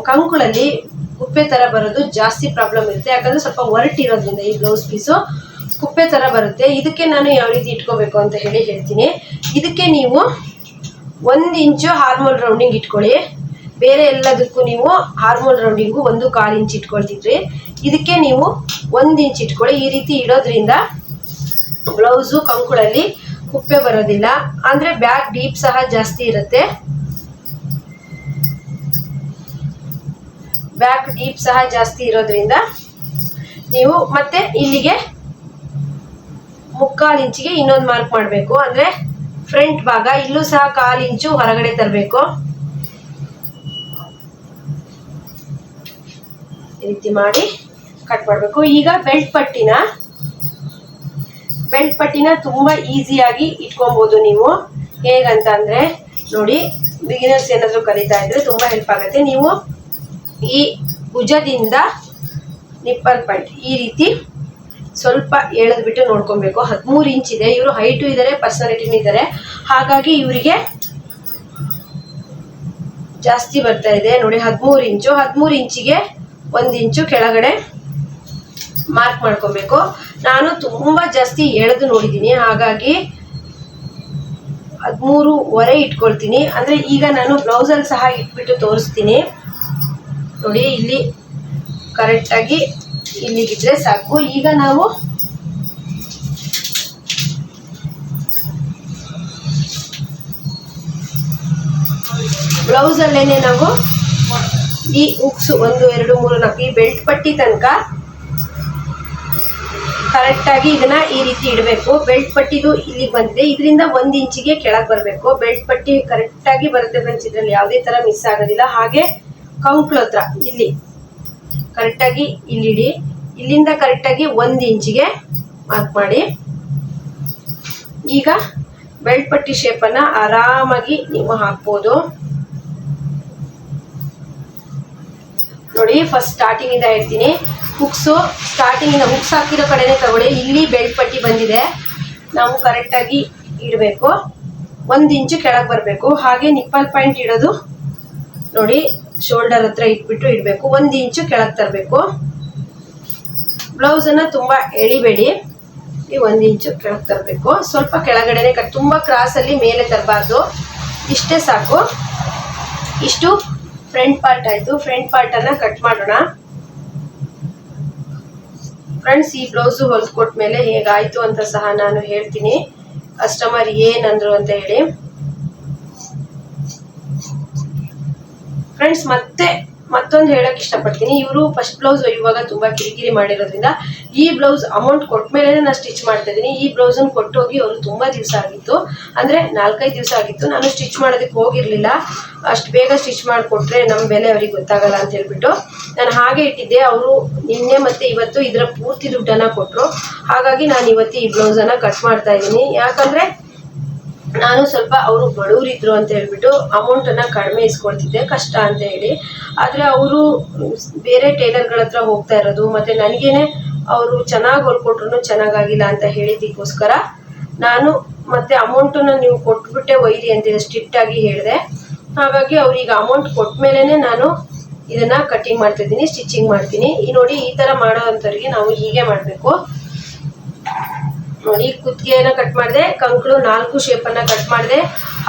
ಕಂಕುಳಲ್ಲಿ ಕುಪ್ಪೆ ತರ ಬರೋದು ಜಾಸ್ತಿ ಪ್ರಾಬ್ಲಮ್ ಇರುತ್ತೆ. ಯಾಕಂದರೆ ಸ್ವಲ್ಪ ಒರಟಿರೋದ್ರಿಂದ ಈ ಬ್ಲೌಸ್ ಪೀಸು ಕುಪ್ಪೆ ತರ ಬರುತ್ತೆ. ಇದಕ್ಕೆ ನಾನು ಯಾವ ರೀತಿ ಇಟ್ಕೋಬೇಕು ಅಂತ ಹೇಳಿ ಹೇಳ್ತೀನಿ. ಇದಕ್ಕೆ ನೀವು ಒಂದು ಇಂಚು ಹಾರ್ಮೋಲ್ ರೌಂಡಿಂಗ್ ಇಟ್ಕೊಳ್ಳಿ. ಬೇರೆ ಎಲ್ಲದಕ್ಕೂ ನೀವು ಹಾರ್ಮೋಲ್ ರೌಂಡಿಂಗು ಒಂದು ಕಾಲು ಇಂಚ್ ಇಟ್ಕೊಳ್ತಿದ್ರಿ. ಇದಕ್ಕೆ ನೀವು ಒಂದು ಇಂಚ್ ಇಟ್ಕೊಳ್ಳಿ. ಈ ರೀತಿ ಇಡೋದ್ರಿಂದ ಬ್ಲೌಸು ಕಂಕುಳಲ್ಲಿ ಕುಪ್ಪೆ ಬರೋದಿಲ್ಲ. ಅಂದ್ರೆ ಬ್ಯಾಕ್ ಡೀಪ್ ಸಹ ಜಾಸ್ತಿ ಇರುತ್ತೆ. ಬ್ಯಾಕ್ ಡೀಪ್ ಸಹ ಜಾಸ್ತಿ ಇರೋದ್ರಿಂದ ನೀವು ಮತ್ತೆ ಇಲ್ಲಿಗೆ ಮುಕ್ಕಾಲು ಇಂಚಿಗೆ ಇನ್ನೊಂದು ಮಾರ್ಕ್ ಮಾಡಬೇಕು. ಅಂದ್ರೆ ಫ್ರಂಟ್ ಭಾಗ, ಇಲ್ಲೂ ಸಹ ಕಾಲು ಇಂಚು ಹೊರಗಡೆ ತರಬೇಕು. ರೀತಿ ಮಾಡಿ ಕಟ್ ಮಾಡಬೇಕು. ಈಗ ಬೆಲ್ಟ್ ಪಟ್ಟಿನ ಬೆಲ್ಟ್ ಪಟ್ಟಿನ ತುಂಬಾ ಈಸಿಯಾಗಿ ಇಟ್ಕೊಬಹುದು ನೀವು. ಹೇಗಂತ ಅಂದ್ರೆ, ನೋಡಿ ಬಿಗಿನರ್ಸ್ ಏನಾದ್ರು ಕಲಿತಾ ಇದ್ರೆ ತುಂಬಾ ಹೆಲ್ಪ್ ಆಗುತ್ತೆ. ನೀವು ಈ ಭುಜದಿಂದ ನಿಪ್ಪಲ್ ಪಾಯಿಂಟ್ ಈ ರೀತಿ ಸ್ವಲ್ಪ ಎಳೆದ್ಬಿಟ್ಟು ನೋಡ್ಕೊಬೇಕು. ಹದಿಮೂರು ಇಂಚ್ ಇದೆ. ಇವರು ಹೈಟು ಇದ್ದಾರೆ ಪರ್ಸನಾಲಿಟಿನೂ ಇದ್ದಾರೆ ಹಾಗಾಗಿ ಇವರಿಗೆ ಜಾಸ್ತಿ ಬರ್ತಾ ಇದೆ. ನೋಡಿ, ಹದಿಮೂರು ಇಂಚು. ಹದಿಮೂರು ಇಂಚಿಗೆ ಒಂದು ಇಂಚು ಕೆಳಗಡೆ ಮಾರ್ಕ್ ಮಾಡ್ಕೊಬೇಕು. ನಾನು ತುಂಬಾ ಜಾಸ್ತಿ ಎಳೆದು ನೋಡಿದ್ದೀನಿ ಹಾಗಾಗಿ ಹದಿಮೂರುವರೆ ಇಟ್ಕೊಳ್ತೀನಿ. ಅಂದ್ರೆ ಈಗ ನಾನು ಬ್ಲೌಸಲ್ಲಿ ಸಹ ಇಟ್ಬಿಟ್ಟು ತೋರಿಸ್ತೀನಿ. ನೋಡಿ, ಇಲ್ಲಿ ಕರೆಕ್ಟಾಗಿ ಇಲ್ಲಿಗಿದ್ರೆ ಸಾಕು. ಈಗ ನಾವು ಬ್ಲೌಸ್ ಅಲ್ಲೇನೆ ನಾವು ಈ ಉಕ್ಸ್ ಒಂದು, ಎರಡು, ಮೂರು, ನಾಲ್ಕು, ಈ ಬೆಲ್ಟ್ ಪಟ್ಟಿ ತನಕ ಕರೆಕ್ಟಾಗಿ ಇದನ್ನ ಈ ರೀತಿ ಇಡಬೇಕು. ಬೆಲ್ಟ್ ಪಟ್ಟಿದು ಇಲ್ಲಿಗೆ ಬಂದಿದೆ. ಇದರಿಂದ ಒಂದ್ ಇಂಚಿಗೆ ಕೆಳಗೆ ಬರಬೇಕು. ಬೆಲ್ಟ್ ಪಟ್ಟಿ ಕರೆಕ್ಟ್ ಆಗಿ ಬರುತ್ತೆ ಫ್ರೆಂಡ್ಸ್ ಇದ್ರಲ್ಲಿ ಯಾವುದೇ ತರ ಮಿಸ್ ಆಗೋದಿಲ್ಲ. ಹಾಗೆ ಕಂಕ್ಳು ಹತ್ರ, ಇಲ್ಲಿ ಕರೆಕ್ಟ್ ಆಗಿ ಇಲ್ಲಿಡಿ. ಇಲ್ಲಿಂದ ಕರೆಕ್ಟಾಗಿ ಒಂದ್ ಇಂಚಿಗೆ ಮಾರ್ಕ್ ಮಾಡಿ. ಈಗ ಬೆಲ್ಟ್ ಪಟ್ಟಿ ಶೇಪ್ ಅನ್ನ ಆರಾಮಾಗಿ ನೀವು ಹಾಕ್ಬೋದು. ನೋಡಿ ಫಸ್ಟ್ ಸ್ಟಾರ್ಟಿಂಗ್ ಇಂದ ಹೇಳ್ತೀನಿ. ಹುಕ್ಸು ಸ್ಟಾರ್ಟಿಂಗ್ ಇಂದ ಹುಕ್ಸ್ ಹಾಕಿರೋ ಕಡೆನೆ ತಗೊಳ್ಳಿ. ಇಲ್ಲಿ ಬೆಲ್ಟ್ ಪಟ್ಟಿ ಬಂದಿದೆ. ನಾವು ಕರೆಕ್ಟಾಗಿ ಇಡಬೇಕು. ಒಂದ್ ಇಂಚು ಕೆಳಗೆ ಬರಬೇಕು. ಹಾಗೆ ನಿಪ್ಪಲ್ ಪಾಯಿಂಟ್ ಇಡೋದು ನೋಡಿ ಶೋಲ್ಡರ್ ಹತ್ರ ಇಟ್ಬಿಟ್ಟು ಇಡಬೇಕು. ಒಂದ್ ಇಂಚು ಕೆಳಗೆ ತರಬೇಕು. ಬ್ಲೌಸನ್ನು ತುಂಬಾ ಎಳಿಬೇಡಿ. ಈ ಒಂದ್ ಇಂಚು ಕೆಳಗೆ ತರಬೇಕು. ಸ್ವಲ್ಪ ಕೆಳಗಡೆನೆ ಕಟ್ ತುಂಬಾ ಕ್ರಾಸ್ ಅಲ್ಲಿ ಮೇಲೆ ತರಬಾರ್ದು. ಇಷ್ಟೇ ಸಾಕು. ಇಷ್ಟು ಫ್ರಂಟ್ ಪಾರ್ಟ್ ಆಯ್ತು. ಫ್ರಂಟ್ ಪಾರ್ಟ್ ಅನ್ನ ಕಟ್ ಮಾಡೋಣ. ಫ್ರೆಂಡ್ಸ್ ಈ ಬ್ಲೌಸು ಹೊಲ್ಕೊಟ್ಮೇಲೆ ಹೇಗಾಯ್ತು ಅಂತ ಸಹ ನಾನು ಹೇಳ್ತೀನಿ. ಕಸ್ಟಮರ್ ಏನಂದ್ರು ಅಂತ ಹೇಳಿ. ಫ್ರೆಂಡ್ಸ್ ಮತ್ತೆ ಮತ್ತೊಂದು ಹೇಳಕ್ ಇಷ್ಟಪಡ್ತೀನಿ. ಇವರು ಫಸ್ಟ್ ಬ್ಲೌಸ್ ಇವಾಗ ತುಂಬಾ ಕಿರಿಕಿರಿ ಮಾಡಿರೋದ್ರಿಂದ ಈ ಬ್ಲೌಸ್ ಅಮೌಂಟ್ ಕೊಟ್ಟ ನಾನು ಸ್ಟಿಚ್ ಮಾಡ್ತಾ ಇದ್ದೀನಿ. ಈ ಬ್ಲೌಸ್ ಕೊಟ್ಟೋಗಿ ಅವರು ತುಂಬಾ ದಿವಸ ಆಗಿತ್ತು. ಅಂದ್ರೆ ನಾಲ್ಕೈದು ದಿವಸ ಆಗಿತ್ತು. ನಾನು ಸ್ಟಿಚ್ ಮಾಡೋದಕ್ಕೆ ಹೋಗಿರ್ಲಿಲ್ಲ. ಅಷ್ಟು ಬೇಗ ಸ್ಟಿಚ್ ಮಾಡಿಕೊಟ್ರೆ ನಮ್ಮ ಬೆಲೆ ಅವ್ರಿಗೆ ಗೊತ್ತಾಗಲ್ಲ ಅಂತ ಹೇಳ್ಬಿಟ್ಟು ನಾನು ಹಾಗೆ ಇಟ್ಟಿದ್ದೆ. ಅವರು ನಿನ್ನೆ ಮತ್ತೆ ಇವತ್ತು ಇದರ ಪೂರ್ತಿ ದುಡ್ಡನ್ನ ಕೊಟ್ಟರು ಹಾಗಾಗಿ ನಾನು ಇವತ್ತು ಈ ಬ್ಲೌಸನ್ನು ಕಟ್ ಮಾಡ್ತಾ ಇದ್ದೀನಿ. ಯಾಕಂದ್ರೆ ನಾನು ಸ್ವಲ್ಪ ಅವರು ಬಡವರಿದ್ರು ಅಂತ ಹೇಳ್ಬಿಟ್ಟು ಅಮೌಂಟನ್ನು ಕಡಿಮೆ ಇಸ್ಕೊಳ್ತಿದ್ದೆ, ಕಷ್ಟ ಅಂತ ಹೇಳಿ. ಆದರೆ ಅವರು ಬೇರೆ ಟೈಲರ್ಗಳ ಹತ್ರ ಹೋಗ್ತಾ ಇರೋದು, ಮತ್ತು ನನಗೇನೆ ಅವರು ಚೆನ್ನಾಗಿ ಹೊಲ್ಕೊಟ್ರು ಚೆನ್ನಾಗಾಗಿಲ್ಲ ಅಂತ ಹೇಳಿದ್ದಕ್ಕೋಸ್ಕರ ನಾನು ಮತ್ತೆ ಅಮೌಂಟನ್ನು ನೀವು ಕೊಟ್ಬಿಟ್ಟೆ ಒಯ್ರಿ ಅಂತೇಳಿ ಸ್ಟ್ರಿಕ್ಟ್ ಆಗಿ ಹೇಳಿದೆ. ಹಾಗಾಗಿ ಅವ್ರಿಗೆ ಅಮೌಂಟ್ ಕೊಟ್ಟ ಮೇಲೇ ನಾನು ಇದನ್ನ ಕಟಿಂಗ್ ಮಾಡ್ತಿದ್ದೀನಿ ಸ್ಟಿಚಿಂಗ್ ಮಾಡ್ತೀನಿ. ಈ ನೋಡಿ ಈ ಥರ ಮಾಡೋ ಅಂಥವ್ರಿಗೆ ನಾವು ಹೀಗೆ ಮಾಡಬೇಕು. ನೋಡಿ, ಕುತ್ತಿಗೆಯನ್ನು ಕಟ್ ಮಾಡಿದೆ, ಕಂಕಳು ನಾಲ್ಕು ಶೇಪನ್ನ ಕಟ್ ಮಾಡಿದೆ.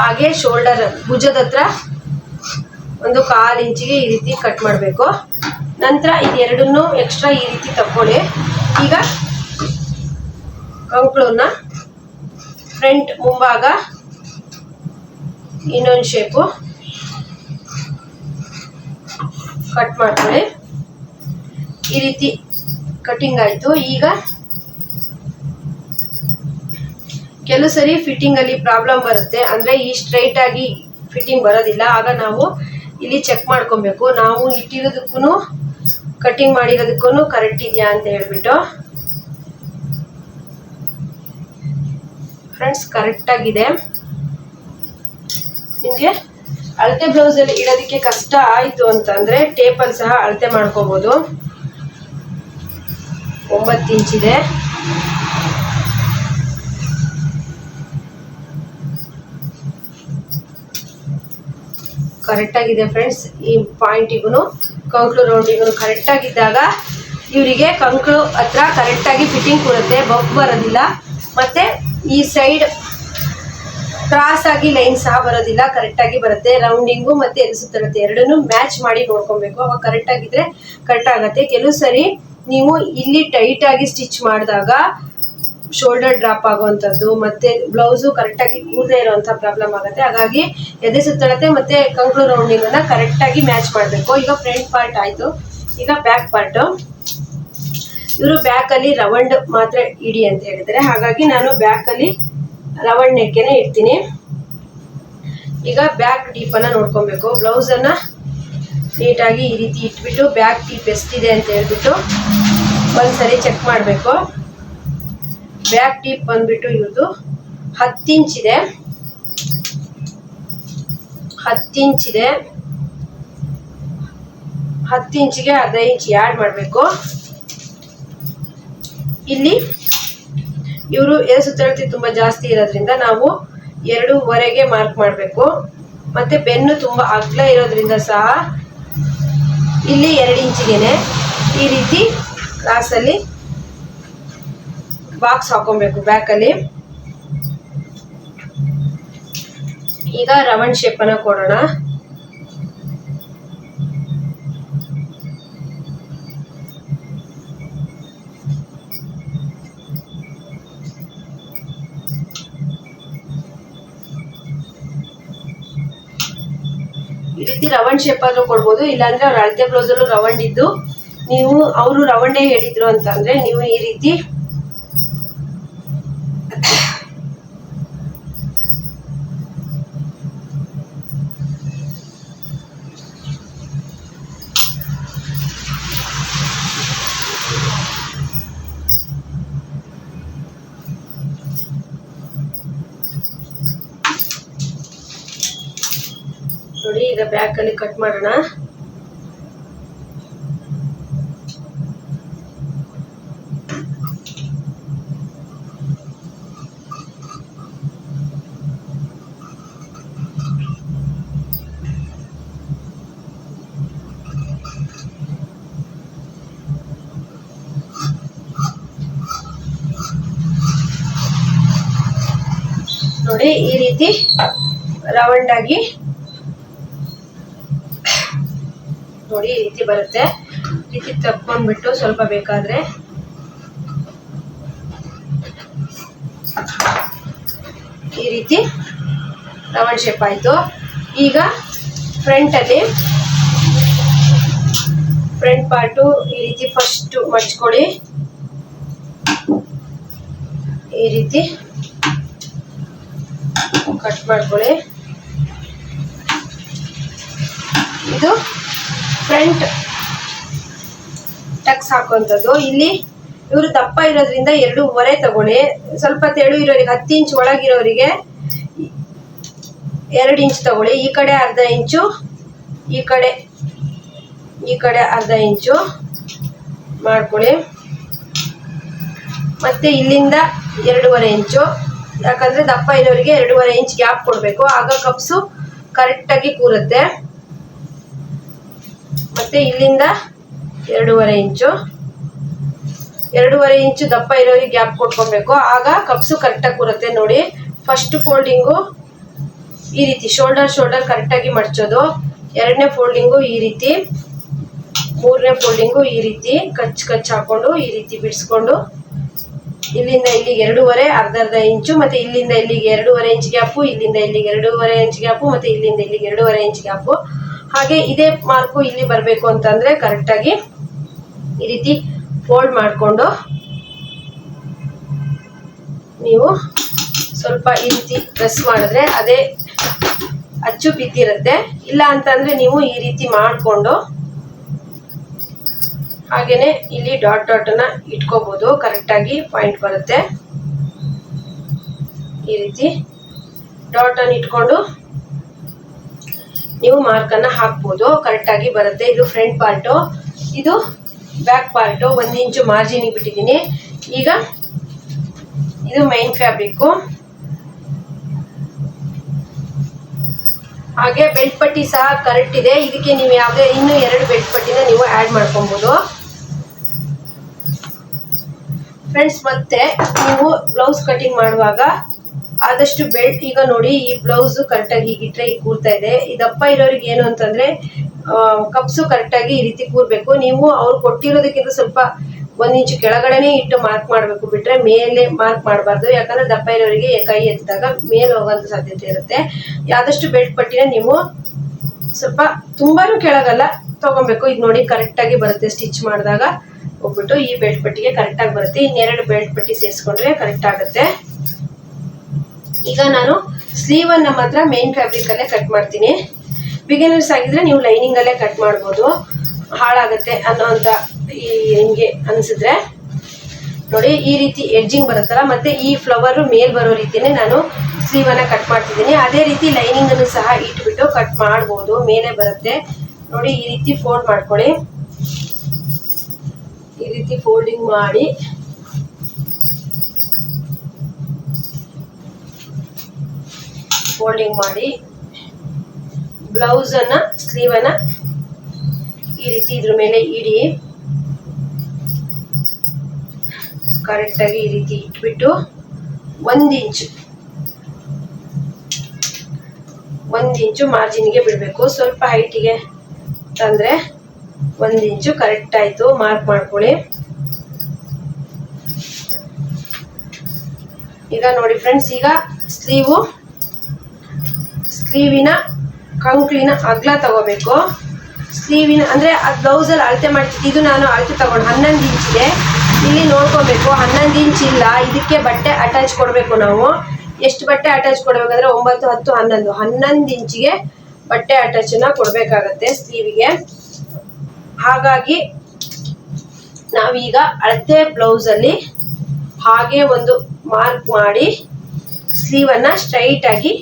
ಹಾಗೆ ಶೋಲ್ಡರ್ ಭುಜದ ಹತ್ರ ಒಂದು ಕಾಲು ಇಂಚಿಗೆ ಈ ರೀತಿ ಕಟ್ ಮಾಡಬೇಕು. ನಂತರ ಇದೆರಡನ್ನೂ ಎಕ್ಸ್ಟ್ರಾ ಈ ರೀತಿ ತಕ್ಕೊಳ್ಳಿ. ಈಗ ಕಂಕಳನ್ನ ಫ್ರಂಟ್ ಮುಂಭಾಗ ಇನ್ನೊಂದು ಶೇಪು ಕಟ್ ಮಾಡ್ಕೊಳ್ಳಿ. ಈ ರೀತಿ ಕಟಿಂಗ್ ಆಯಿತು. ಈಗ ಕೆಲವು ಸರಿ ಫಿಟ್ಟಿಂಗ್ ಅಲ್ಲಿ ಪ್ರಾಬ್ಲಮ್ ಬರುತ್ತೆ. ಅಂದ್ರೆ ಈ ಸ್ಟ್ರೈಟ್ ಆಗಿ ಫಿಟ್ಟಿಂಗ್ ಬರೋದಿಲ್ಲ. ಆಗ ನಾವು ಇಲ್ಲಿ ಚೆಕ್ ಮಾಡ್ಕೊಬೇಕು. ನಾವು ಇಟ್ಟಿರೋದಕ್ಕೂ ಕಟಿಂಗ್ ಮಾಡಿರೋದಕ್ಕೂ ಕರೆಕ್ಟ್ ಇದೆಯಾ ಅಂತ ಹೇಳ್ಬಿಟ್ಟು. ಫ್ರೆಂಡ್ಸ್ ಕರೆಕ್ಟ್ ಆಗಿದೆ. ನಿಮಗೆ ಅಳತೆ ಬ್ಲೌಸ್ ಅಲ್ಲಿ ಇಡೋದಕ್ಕೆ ಕಷ್ಟ ಆಯ್ತು ಅಂತಂದ್ರೆ ಟೇಪಲ್ಲಿ ಸಹ ಅಳತೆ ಮಾಡ್ಕೋಬಹುದು ಒಂಬತ್ತು ಇಂಚಿದೆ ಕರೆಕ್ಟ್ ಆಗಿದೆ ಫ್ರೆಂಡ್ಸ್ ಈ ಪಾಯಿಂಟ್ ಪಾಯಿಂಟಿಗೂ ಕಂಕ್ಳು ರೌಂಡಿಗೂ ಕರೆಕ್ಟ್ ಆಗಿದ್ದಾಗ ಇವರಿಗೆ ಕಂಕ್ಳು ಹತ್ರ ಕರೆಕ್ಟ್ ಆಗಿ ಫಿಟ್ಟಿಂಗ್ ಕೊಡುತ್ತೆ ಬಫ್ ಬರೋದಿಲ್ಲ. ಮತ್ತೆ ಈ ಸೈಡ್ ಕ್ರಾಸ್ ಆಗಿ ಲೈನ್ ಸಹ ಬರೋದಿಲ್ಲ ಕರೆಕ್ಟ್ ಆಗಿ ಬರುತ್ತೆ. ರೌಂಡಿಂಗು ಮತ್ತೆ ಎದು ಎರಡನ್ನು ಮ್ಯಾಚ್ ಮಾಡಿ ನೋಡ್ಕೊಬೇಕು. ಅವಾಗ ಕರೆಕ್ಟ್ ಆಗಿದ್ರೆ ಕರೆಕ್ಟ್ ಆಗುತ್ತೆ. ಕೆಲವು ಸರಿ ನೀವು ಇಲ್ಲಿ ಟೈಟ್ ಆಗಿ ಸ್ಟಿಚ್ ಮಾಡಿದಾಗ ಶೋಲ್ಡರ್ ಡ್ರಾಪ್ ಆಗುವಂಥದ್ದು ಮತ್ತೆ ಬ್ಲೌಸು ಕರೆಕ್ಟಾಗಿ ಕೂರದೇ ಇರುವಂಥ ಪ್ರಾಬ್ಲಮ್ ಆಗುತ್ತೆ. ಹಾಗಾಗಿ ಎದೆ ಸುತ್ತಳತೆ ಮತ್ತೆ ಕಂಕ್ಳು ರೌಂಡಿಂಗ್ ಅನ್ನ ಕರೆಕ್ಟಾಗಿ ಮ್ಯಾಚ್ ಮಾಡಬೇಕು. ಈಗ ಫ್ರಂಟ್ ಪಾರ್ಟ್ ಆಯಿತು. ಈಗ ಬ್ಯಾಕ್ ಪಾರ್ಟ್ ಇವರು ಬ್ಯಾಕ್ ಅಲ್ಲಿ ರವಂಡ್ ಮಾತ್ರ ಇಡಿ ಅಂತ ಹೇಳಿದ್ದಾರೆ. ಹಾಗಾಗಿ ನಾನು ಬ್ಯಾಕ್ ಅಲ್ಲಿ ರವಂಡ್ ನೆಕ್ಕೆನೆ ಇಡ್ತೀನಿ. ಈಗ ಬ್ಯಾಕ್ ಡೀಪನ್ನು ನೋಡ್ಕೊಬೇಕು. ಬ್ಲೌಸನ್ನು ನೀಟಾಗಿ ಈ ರೀತಿ ಇಟ್ಬಿಟ್ಟು ಬ್ಯಾಕ್ ಡೀಪ್ ಎಷ್ಟಿದೆ ಅಂತ ಹೇಳ್ಬಿಟ್ಟು ಒಂದ್ಸರಿ ಚೆಕ್ ಮಾಡಬೇಕು. ಬ್ಯಾಕ್ ಟೀಪ್ ಬಂದ್ಬಿಟ್ಟು ಇವ್ರದ್ದು ಹತ್ತು ಇಂಚಿದೆ ಹತ್ತು ಇಂಚಿದೆ ಹತ್ತು ಇಂಚಿಗೆ ಅರ್ಧ ಇಂಚ್ ಆ್ಯಡ್ ಮಾಡಬೇಕು. ಇಲ್ಲಿ ಇವರು ಎಸು ಸುತ್ತಳತೆ ತುಂಬ ಜಾಸ್ತಿ ಇರೋದ್ರಿಂದ ನಾವು ಎರಡೂವರೆಗೆ ಮಾರ್ಕ್ ಮಾಡಬೇಕು. ಮತ್ತೆ ಬೆನ್ನು ತುಂಬ ಅಗ್ಲ ಇರೋದ್ರಿಂದ ಸಹ ಇಲ್ಲಿ ಎರಡು ಇಂಚಿಗೆನೆ ಈ ರೀತಿ ಕ್ಲಾಸಲ್ಲಿ ಬಾಕ್ಸ್ ಹಾಕೊಬೇಕು ಬ್ಯಾಕಲ್ಲಿ. ಈಗ ರವಣ್ ಅನ್ನ ಕೊಡೋಣ. ಈ ರೀತಿ ರವಂಡ್ ಶೇಪ್ ಆದ್ರೂ ಕೊಡ್ಬೋದು. ಇಲ್ಲಾಂದ್ರೆ ಅವ್ರ ಅಳತೆ ಬ್ಲೌಸ್ ಅಲ್ಲೂ ರವಂಡ್ ಇದ್ದು, ನೀವು, ಅವರು ರವಂಡೇ ಹೇಳಿದ್ರು ಅಂತಂದ್ರೆ ನೀವು ಈ ರೀತಿ ಅಲ್ಲಿ ಕಟ್ ಮಾಡೋಣ. ನೋಡಿ ಈ ರೀತಿ ರೌಂಡ್ ಆಗಿ ನೋಡಿ ಈ ರೀತಿ ಬರುತ್ತೆ. ಈ ರೀತಿ ತಕ್ಕೊಂಡ್ಬಿಟ್ಟು ಸ್ವಲ್ಪ ಬೇಕಾದ್ರೆ ಈ ರೀತಿ ರೌಂಡ್ ಶೇಪ್ ಆಯ್ತು. ಈಗ ಫ್ರಂಟ್ ಅಲ್ಲಿ ಫ್ರಂಟ್ ಪಾರ್ಟು ಈ ರೀತಿ ಫಸ್ಟ್ ಮಡ್ಚ್ಕೊಳ್ಳಿ. ಈ ರೀತಿ ಕಟ್ ಮಾಡ್ಕೊಳ್ಳಿ. ಇದು ಫ್ರಂಟ್ ಟಕ್ಸ್ ಹಾಕುವಂಥದ್ದು ಇಲ್ಲಿ ಇವರು ದಪ್ಪ ಇರೋದ್ರಿಂದ ಎರಡೂವರೆ ತಗೊಳ್ಳಿ. ಸ್ವಲ್ಪ ತೆಳು ಇರೋರಿಗೆ, ಹತ್ತು ಇಂಚ್ ಒಳಗಿರೋರಿಗೆ ಎರಡು ಇಂಚ್ ತಗೊಳ್ಳಿ. ಈ ಕಡೆ ಅರ್ಧ ಇಂಚು, ಈ ಕಡೆ ಈ ಕಡೆ ಅರ್ಧ ಇಂಚು ಮಾಡ್ಕೊಳ್ಳಿ. ಮತ್ತೆ ಇಲ್ಲಿಂದ ಎರಡೂವರೆ ಇಂಚು. ಯಾಕಂದ್ರೆ ದಪ್ಪ ಇರೋರಿಗೆ ಎರಡೂವರೆ ಇಂಚ್ ಗ್ಯಾಪ್ ಕೊಡಬೇಕು. ಆಗ ಕಪ್ಸು ಕರೆಕ್ಟಾಗಿ ಕೂರುತ್ತೆ. ಮತ್ತೆ ಇಲ್ಲಿಂದ ಎರಡೂವರೆ ಇಂಚು. ಎರಡೂವರೆ ಇಂಚು ದಪ್ಪ ಇರೋರಿಗೆ ಗ್ಯಾಪ್ ಕೊಟ್ಕೊಬೇಕು. ಆಗ ಕಪ್ಸು ಕರೆಕ್ಟಾಗಿ ಕೂರುತ್ತೆ ನೋಡಿ. ಫಸ್ಟ್ ಫೋಲ್ಡಿಂಗು ಈ ರೀತಿ ಶೋಲ್ಡರ್ ಶೋಲ್ಡರ್ ಕರೆಕ್ಟಾಗಿ ಮಡ್ಚೋದು. ಎರಡನೇ ಫೋಲ್ಡಿಂಗು ಈ ರೀತಿ, ಮೂರನೇ ಫೋಲ್ಡಿಂಗು ಈ ರೀತಿ, ಕಚ್ ಕಚ್ ಹಾಕೊಂಡು ಈ ರೀತಿ ಬಿಡಿಸ್ಕೊಂಡು ಇಲ್ಲಿಂದ ಇಲ್ಲಿಗೆ ಎರಡೂವರೆ, ಅರ್ಧ ಅರ್ಧ ಇಂಚು, ಮತ್ತೆ ಇಲ್ಲಿಂದ ಇಲ್ಲಿಗೆ ಎರಡೂವರೆ ಇಂಚ್ ಗ್ಯಾಪು, ಇಲ್ಲಿಂದ ಇಲ್ಲಿಗೆ ಎರಡೂವರೆ ಇಂಚ್ ಗ್ಯಾಪು, ಮತ್ತೆ ಇಲ್ಲಿಂದ ಇಲ್ಲಿಗೆ ಎರಡೂವರೆ ಇಂಚ್ ಗ್ಯಾಪು. ಹಾಗೆ ಇದೇ ಮಾರ್ಕು ಇಲ್ಲಿ ಬರಬೇಕು ಅಂತಂದ್ರೆ ಕರೆಕ್ಟಾಗಿ ಈ ರೀತಿ ಫೋಲ್ಡ್ ಮಾಡಿಕೊಂಡು ನೀವು ಸ್ವಲ್ಪ ಈ ರೀತಿ ಪ್ರೆಸ್ ಮಾಡಿದ್ರೆ ಅದೇ ಅಚ್ಚು ಬಿದ್ದಿರುತ್ತೆ. ಇಲ್ಲ ಅಂತಂದ್ರೆ ನೀವು ಈ ರೀತಿ ಮಾಡಿಕೊಂಡು ಹಾಗೇನೆ ಇಲ್ಲಿ ಡಾಟ್ ಡಾಟ್ ಅನ್ನ ಇಟ್ಕೋಬಹುದು ಕರೆಕ್ಟ್ ಆಗಿ ಪಾಯಿಂಟ್ ಬರುತ್ತೆ. ಈ ರೀತಿ ಡಾಟ್ ಅನ್ನ ಇಟ್ಕೊಂಡು ನೀವು ಮಾರ್ಕ್ ಅನ್ನ ಹಾಕ್ಬೋದು. ಕರೆಕ್ಟ್ ಆಗಿ ಬರುತ್ತೆ. ಇದು ಫ್ರಂಟ್ ಪಾರ್ಟು ಇದು ಬ್ಯಾಕ್ ಪಾರ್ಟು ಒಂದು ಇಂಚು ಮಾರ್ಜಿನ್ ಬಿಟ್ಟಿದ್ದೀನಿ. ಈಗ ಇದು ಮೈನ್ ಫ್ಯಾಬ್ರಿಕ್ಕು ಹಾಗೆ ಬೆಲ್ಟ್ ಪಟ್ಟಿ ಸಹ ಕರೆಕ್ಟ್ ಇದೆ. ಇದಕ್ಕೆ ನೀವು ಯಾವುದೇ ಇನ್ನೂ ಎರಡು ಬೆಲ್ಟ್ ಪಟ್ಟಿನ ನೀವು ಆ್ಯಡ್ ಮಾಡ್ಕೊಬೋದು. ಫ್ರೆಂಡ್ಸ್ ಮತ್ತೆ ನೀವು ಬ್ಲೌಸ್ ಕಟಿಂಗ್ ಮಾಡುವಾಗ ಆದಷ್ಟು ಬೆಲ್ಟ್ ಈಗ ನೋಡಿ, ಈ ಬ್ಲೌಸ್ ಕರೆಕ್ಟಾಗಿ ಹೀಗಿಟ್ರೆ ಈಗ ಕೂರ್ತಾ ಇದೆ. ಈ ದಪ್ಪ ಇರೋರಿಗೆ ಏನು ಅಂತಂದ್ರೆ ಕಪ್ಸು ಕರೆಕ್ಟಾಗಿ ಈ ರೀತಿ ಕೂರ್ಬೇಕು. ನೀವು ಅವ್ರು ಕೊಟ್ಟಿರೋದಕ್ಕಿಂತ ಸ್ವಲ್ಪ ಒಂದ್ ಇಂಚು ಕೆಳಗಡೆನೆ ಇಟ್ಟು ಮಾರ್ಕ್ ಮಾಡಬೇಕು. ಬಿಟ್ರೆ ಮೇಲೆ ಮಾರ್ಕ್ ಮಾಡಬಾರ್ದು. ಯಾಕಂದ್ರೆ ದಪ್ಪ ಇರೋರಿಗೆ ಕೈ ಎತ್ತಿದಾಗ ಮೇಲೆ ಹೋಗೋಂಥ ಸಾಧ್ಯತೆ ಇರುತ್ತೆ. ಆದಷ್ಟು ಬೆಲ್ಟ್ ಪಟ್ಟಿನ ನೀವು ಸ್ವಲ್ಪ ತುಂಬಾನು ಕೆಳಗಲ್ಲ, ತಗೊಬೇಕು. ಈಗ ನೋಡಿ, ಕರೆಕ್ಟಾಗಿ ಬರುತ್ತೆ. ಸ್ಟಿಚ್ ಮಾಡಿದಾಗ ಹೋಗ್ಬಿಟ್ಟು ಈ ಬೆಲ್ಟ್ ಪಟ್ಟಿಗೆ ಕರೆಕ್ಟಾಗಿ ಬರುತ್ತೆ. ಇನ್ನೆರಡು ಬೆಲ್ಟ್ ಪಟ್ಟಿ ಸೇರಿಸ್ಕೊಂಡ್ರೆ ಕರೆಕ್ಟ್ ಆಗುತ್ತೆ. ಈಗ ನಾನು ಸ್ಲೀವನ್ನು ನಮ್ಮ ಮಾತ್ರ ಮೇನ್ ಫ್ಯಾಬ್ರಿಕ್ ಅಲ್ಲೇ ಕಟ್ ಮಾಡ್ತೀನಿ. ಬಿಗಿನರ್ಸ್ ಆಗಿದ್ರೆ ನೀವು ಲೈನಿಂಗ್ ಅಲ್ಲೇ ಕಟ್ ಮಾಡ್ಬೋದು. ಹಾಳಾಗುತ್ತೆ ಅನ್ನೋ ಅಂತ ಈ ಹಿಂಗೆ ಅನ್ಸಿದ್ರೆ. ನೋಡಿ, ಈ ರೀತಿ ಎಡ್ಜಿಂಗ್ ಬರುತ್ತಲ್ಲ, ಮತ್ತೆ ಈ ಫ್ಲವರ್ ಮೇಲ್ ಬರೋ ರೀತಿನೇ ನಾನು ಸ್ಲೀವನ್ನು ಕಟ್ ಮಾಡ್ತಿದ್ದೀನಿ. ಅದೇ ರೀತಿ ಲೈನಿಂಗ್ ಅನ್ನು ಸಹ ಇಟ್ಬಿಟ್ಟು ಕಟ್ ಮಾಡ್ಬೋದು, ಮೇಲೆ ಬರುತ್ತೆ. ನೋಡಿ, ಈ ರೀತಿ ಫೋಲ್ಡ್ ಮಾಡ್ಕೊಳ್ಳಿ. ಈ ರೀತಿ ಫೋಲ್ಡಿಂಗ್ ಮಾಡಿ. ಫೋಲ್ಡಿಂಗ್ ಮಾಡಿ ಬ್ಲೌಸ್ ಅನ್ನ ಸ್ಲೀವ್ ಅನ್ನ ಈ ರೀತಿ ಇದ್ರ ಮೇಲೆ ಇಡಿ. ಕರೆಕ್ಟ್ ಆಗಿ ಈ ರೀತಿ ಇಟ್ಬಿಟ್ಟು ಒಂದ್ ಇಂಚು ಒಂದ್ ಇಂಚು ಮಾರ್ಜಿನ್ಗೆ ಬಿಡಬೇಕು. ಸ್ವಲ್ಪ ಹೈಟಿಗೆ ತಂದ್ರೆ ಒಂದ್ ಇಂಚು ಕರೆಕ್ಟ್ ಆಯ್ತು ಮಾರ್ಕ್ ಮಾಡ್ಕೊಳ್ಳಿ. ಈಗ ನೋಡಿ ಫ್ರೆಂಡ್ಸ್ ಈಗ ಸ್ಲೀವು ಸ್ಲೀವಿನ ಕಂಕ್ಳಿನ ಅಗ್ಲ ತಗೋಬೇಕು. ಸ್ಲೀವಿನ ಅಂದ್ರೆ ಆ ಬ್ಲೌಸಲ್ಲಿ ಅಳತೆ ಮಾಡ್ತಿದ್ದು ಇದು ನಾನು ಅಳತೆ ತಗೊಂಡು ಹನ್ನೊಂದು ಇಂಚ್ ಇದೆ. ಇಲ್ಲಿ ನೋಡ್ಕೋಬೇಕು, ಹನ್ನೊಂದು ಇಂಚ್ ಇಲ್ಲ. ಇದಕ್ಕೆ ಬಟ್ಟೆ ಅಟ್ಯಾಚ್ ಕೊಡಬೇಕು ನಾವು. ಎಷ್ಟು ಬಟ್ಟೆ ಅಟ್ಯಾಚ್ ಕೊಡಬೇಕಂದ್ರೆ ಒಂಬತ್ತು, ಹತ್ತು, ಹನ್ನೊಂದು. ಹನ್ನೊಂದು ಇಂಚಿಗೆ ಬಟ್ಟೆ ಅಟ್ಯಾಚನ್ನ ಕೊಡಬೇಕಾಗತ್ತೆ ಸ್ಲೀವಿಗೆ ಹಾಗಾಗಿ ನಾವೀಗ ಅಳತೆ ಬ್ಲೌಸಲ್ಲಿ ಹಾಗೆ ಒಂದು ಮಾರ್ಕ್ ಮಾಡಿ ಸ್ಲೀವನ್ನು ಸ್ಟ್ರೈಟ್ ಆಗಿ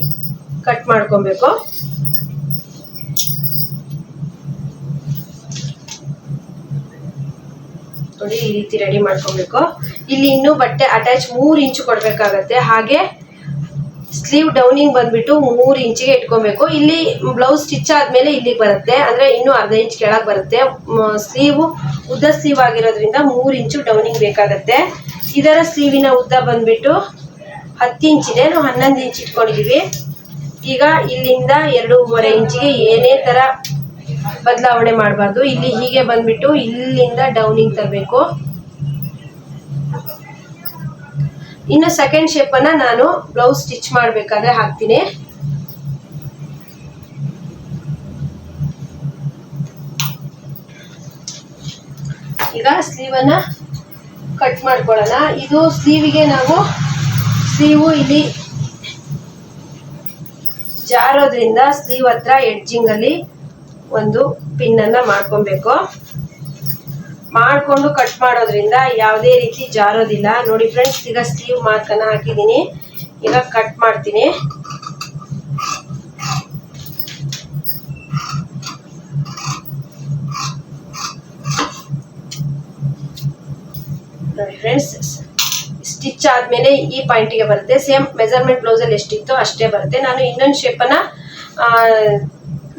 ಕಟ್ ಮಾಡ್ಕೊಬೇಕು. ನೋಡಿ ಈ ರೀತಿ ರೆಡಿ ಮಾಡ್ಕೊಬೇಕು. ಇಲ್ಲಿ ಇನ್ನೂ ಬಟ್ಟೆ ಅಟ್ಯಾಚ್ ಮೂರು ಇಂಚು ಕೊಡ್ಬೇಕಾಗತ್ತೆ. ಹಾಗೆ ಸ್ಲೀವ್ ಡೌನಿಂಗ್ ಬಂದ್ಬಿಟ್ಟು ಮೂರು ಇಂಚಿಗೆ ಇಟ್ಕೊಬೇಕು. ಇಲ್ಲಿ ಬ್ಲೌಸ್ ಸ್ಟಿಚ್ ಆದ್ಮೇಲೆ ಇಲ್ಲಿಗೆ ಬರುತ್ತೆ. ಅಂದ್ರೆ ಇನ್ನೂ ಅರ್ಧ ಇಂಚ್ ಕೆಳಗೆ ಬರುತ್ತೆ. ಸ್ಲೀವ್ ಉದ್ದ ಸ್ಲೀವ್ ಆಗಿರೋದ್ರಿಂದ ಮೂರು ಇಂಚು ಡೌನಿಂಗ್ ಬೇಕಾಗತ್ತೆ. ಇದರ ಸ್ಲೀವಿನ ಉದ್ದ ಬಂದ್ಬಿಟ್ಟು ಹತ್ತು ಇಂಚ್ ಇದೆ ನಾವು ಹನ್ನೊಂದು ಇಂಚ್ ಇಟ್ಕೊಂಡಿದೀವಿ. ಈಗ ಇಲ್ಲಿಂದ ಎರಡೂವರೆ ಇಂಚಿಗೆ ಏನೇ ತರ ಬದಲಾವಣೆ ಮಾಡಬಾರ್ದು. ಇಲ್ಲಿ ಹೀಗೆ ಬಂದ್ಬಿಟ್ಟು ಇಲ್ಲಿಂದ ಡೌನಿಂಗ್ ತರಬೇಕು. ಇನ್ನು ಸೆಕೆಂಡ್ ಶೇಪ್ ಅನ್ನ ನಾನು ಬ್ಲೌಸ್ ಸ್ಟಿಚ್ ಮಾಡ್ಬೇಕಾದ್ರೆ ಹಾಕ್ತೀನಿ. ಈಗ ಸ್ಲೀವನ್ನ ಕಟ್ ಮಾಡ್ಕೊಳ್ಳೋಣ. ಇದು ಸ್ಲೀವಿಗೆ ನಾವು ಸ್ಲೀವು ಇಲ್ಲಿ ಜಾರೋದ್ರಿಂದ ಸ್ಲೀವ್ ಹತ್ರ ಎಡ್ಜಿಂಗ್ ಅಲ್ಲಿ ಒಂದು ಪಿನ್ ಅನ್ನ ಮಾಡ್ಕೊಬೇಕು. ಮಾಡ್ಕೊಂಡು ಕಟ್ ಮಾಡೋದ್ರಿಂದ ಯಾವುದೇ ರೀತಿ ಜಾರೋದಿಲ್ಲ. ನೋಡಿ ಫ್ರೆಂಡ್ಸ್, ಈಗ ಸ್ಲೀವ್ ಮಾರ್ಕನ್ನ ಹಾಕಿದ್ದೀನಿ. ಈಗ ಕಟ್ ಮಾಡ್ತೀನಿ. ಫ್ರೆಂಡ್ಸ್ ಸ್ಟಿಚ್ ಆದ್ಮೇಲೆ ಈ ಪಾಯಿಂಟಿಗೆ ಬರುತ್ತೆ. ಸೇಮ್ ಮೆಜರ್ಮೆಂಟ್ ಬ್ಲೌಸಲ್ಲಿ ಎಷ್ಟಿತ್ತೋ ಅಷ್ಟೇ ಬರುತ್ತೆ. ನಾನು ಇನ್ನೊಂದು ಶೇಪನ್ನು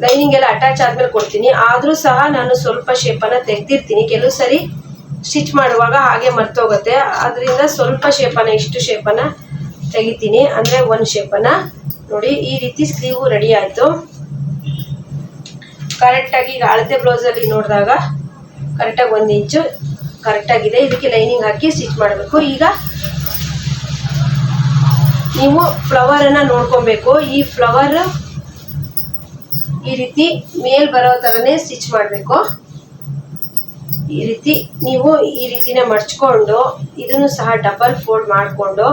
ಲೈನಿಂಗ್ ಎಲ್ಲ ಅಟ್ಯಾಚ್ ಆದ್ಮೇಲೆ ಕೊಡ್ತೀನಿ. ಆದರೂ ಸಹ ನಾನು ಸ್ವಲ್ಪ ಶೇಪನ್ನು ತೆಗ್ದಿರ್ತೀನಿ. ಕೆಲವು ಸರಿ ಸ್ಟಿಚ್ ಮಾಡುವಾಗ ಹಾಗೆ ಮರ್ತೋಗುತ್ತೆ. ಅದರಿಂದ ಸ್ವಲ್ಪ ಶೇಪನ್ನು ಇಷ್ಟು ಶೇಪನ್ನು ತೆಗಿತೀನಿ. ಅಂದರೆ ಒಂದು ಶೇಪನ್ನು ನೋಡಿ, ಈ ರೀತಿ ಸ್ಲೀವು ರೆಡಿ ಆಯಿತು. ಕರೆಕ್ಟಾಗಿ ಈಗ ಅಳತೆ ಬ್ಲೌಸಲ್ಲಿ ನೋಡಿದಾಗ ಕರೆಕ್ಟಾಗಿ ಒಂದು ಇಂಚು ಕರೆಕ್ಟಾಗಿದೆ ಇದಕ್ಕೆ ಲೈನಿಂಗ್ ಹಾಕಿ ಸ್ಟಿಚ್ ಮಾಡಬೇಕು. ಈಗ ನೀವು ಫ್ಲವರ್ ಅನ್ನ ನೋಡ್ಕೊಬೇಕು. ಈ ಫ್ಲವರ್ ಈ ರೀತಿ ಮೇಲ್ ಬರೋ ಥರನೇ ಸ್ಟಿಚ್ ಮಾಡಬೇಕು. ಈ ರೀತಿ ನೀವು ಈ ರೀತಿನೇ ಮಡ್ಚ್ಕೊಂಡು ಇದನ್ನು ಸಹ ಡಬಲ್ ಫೋಲ್ಡ್ ಮಾಡಿಕೊಂಡು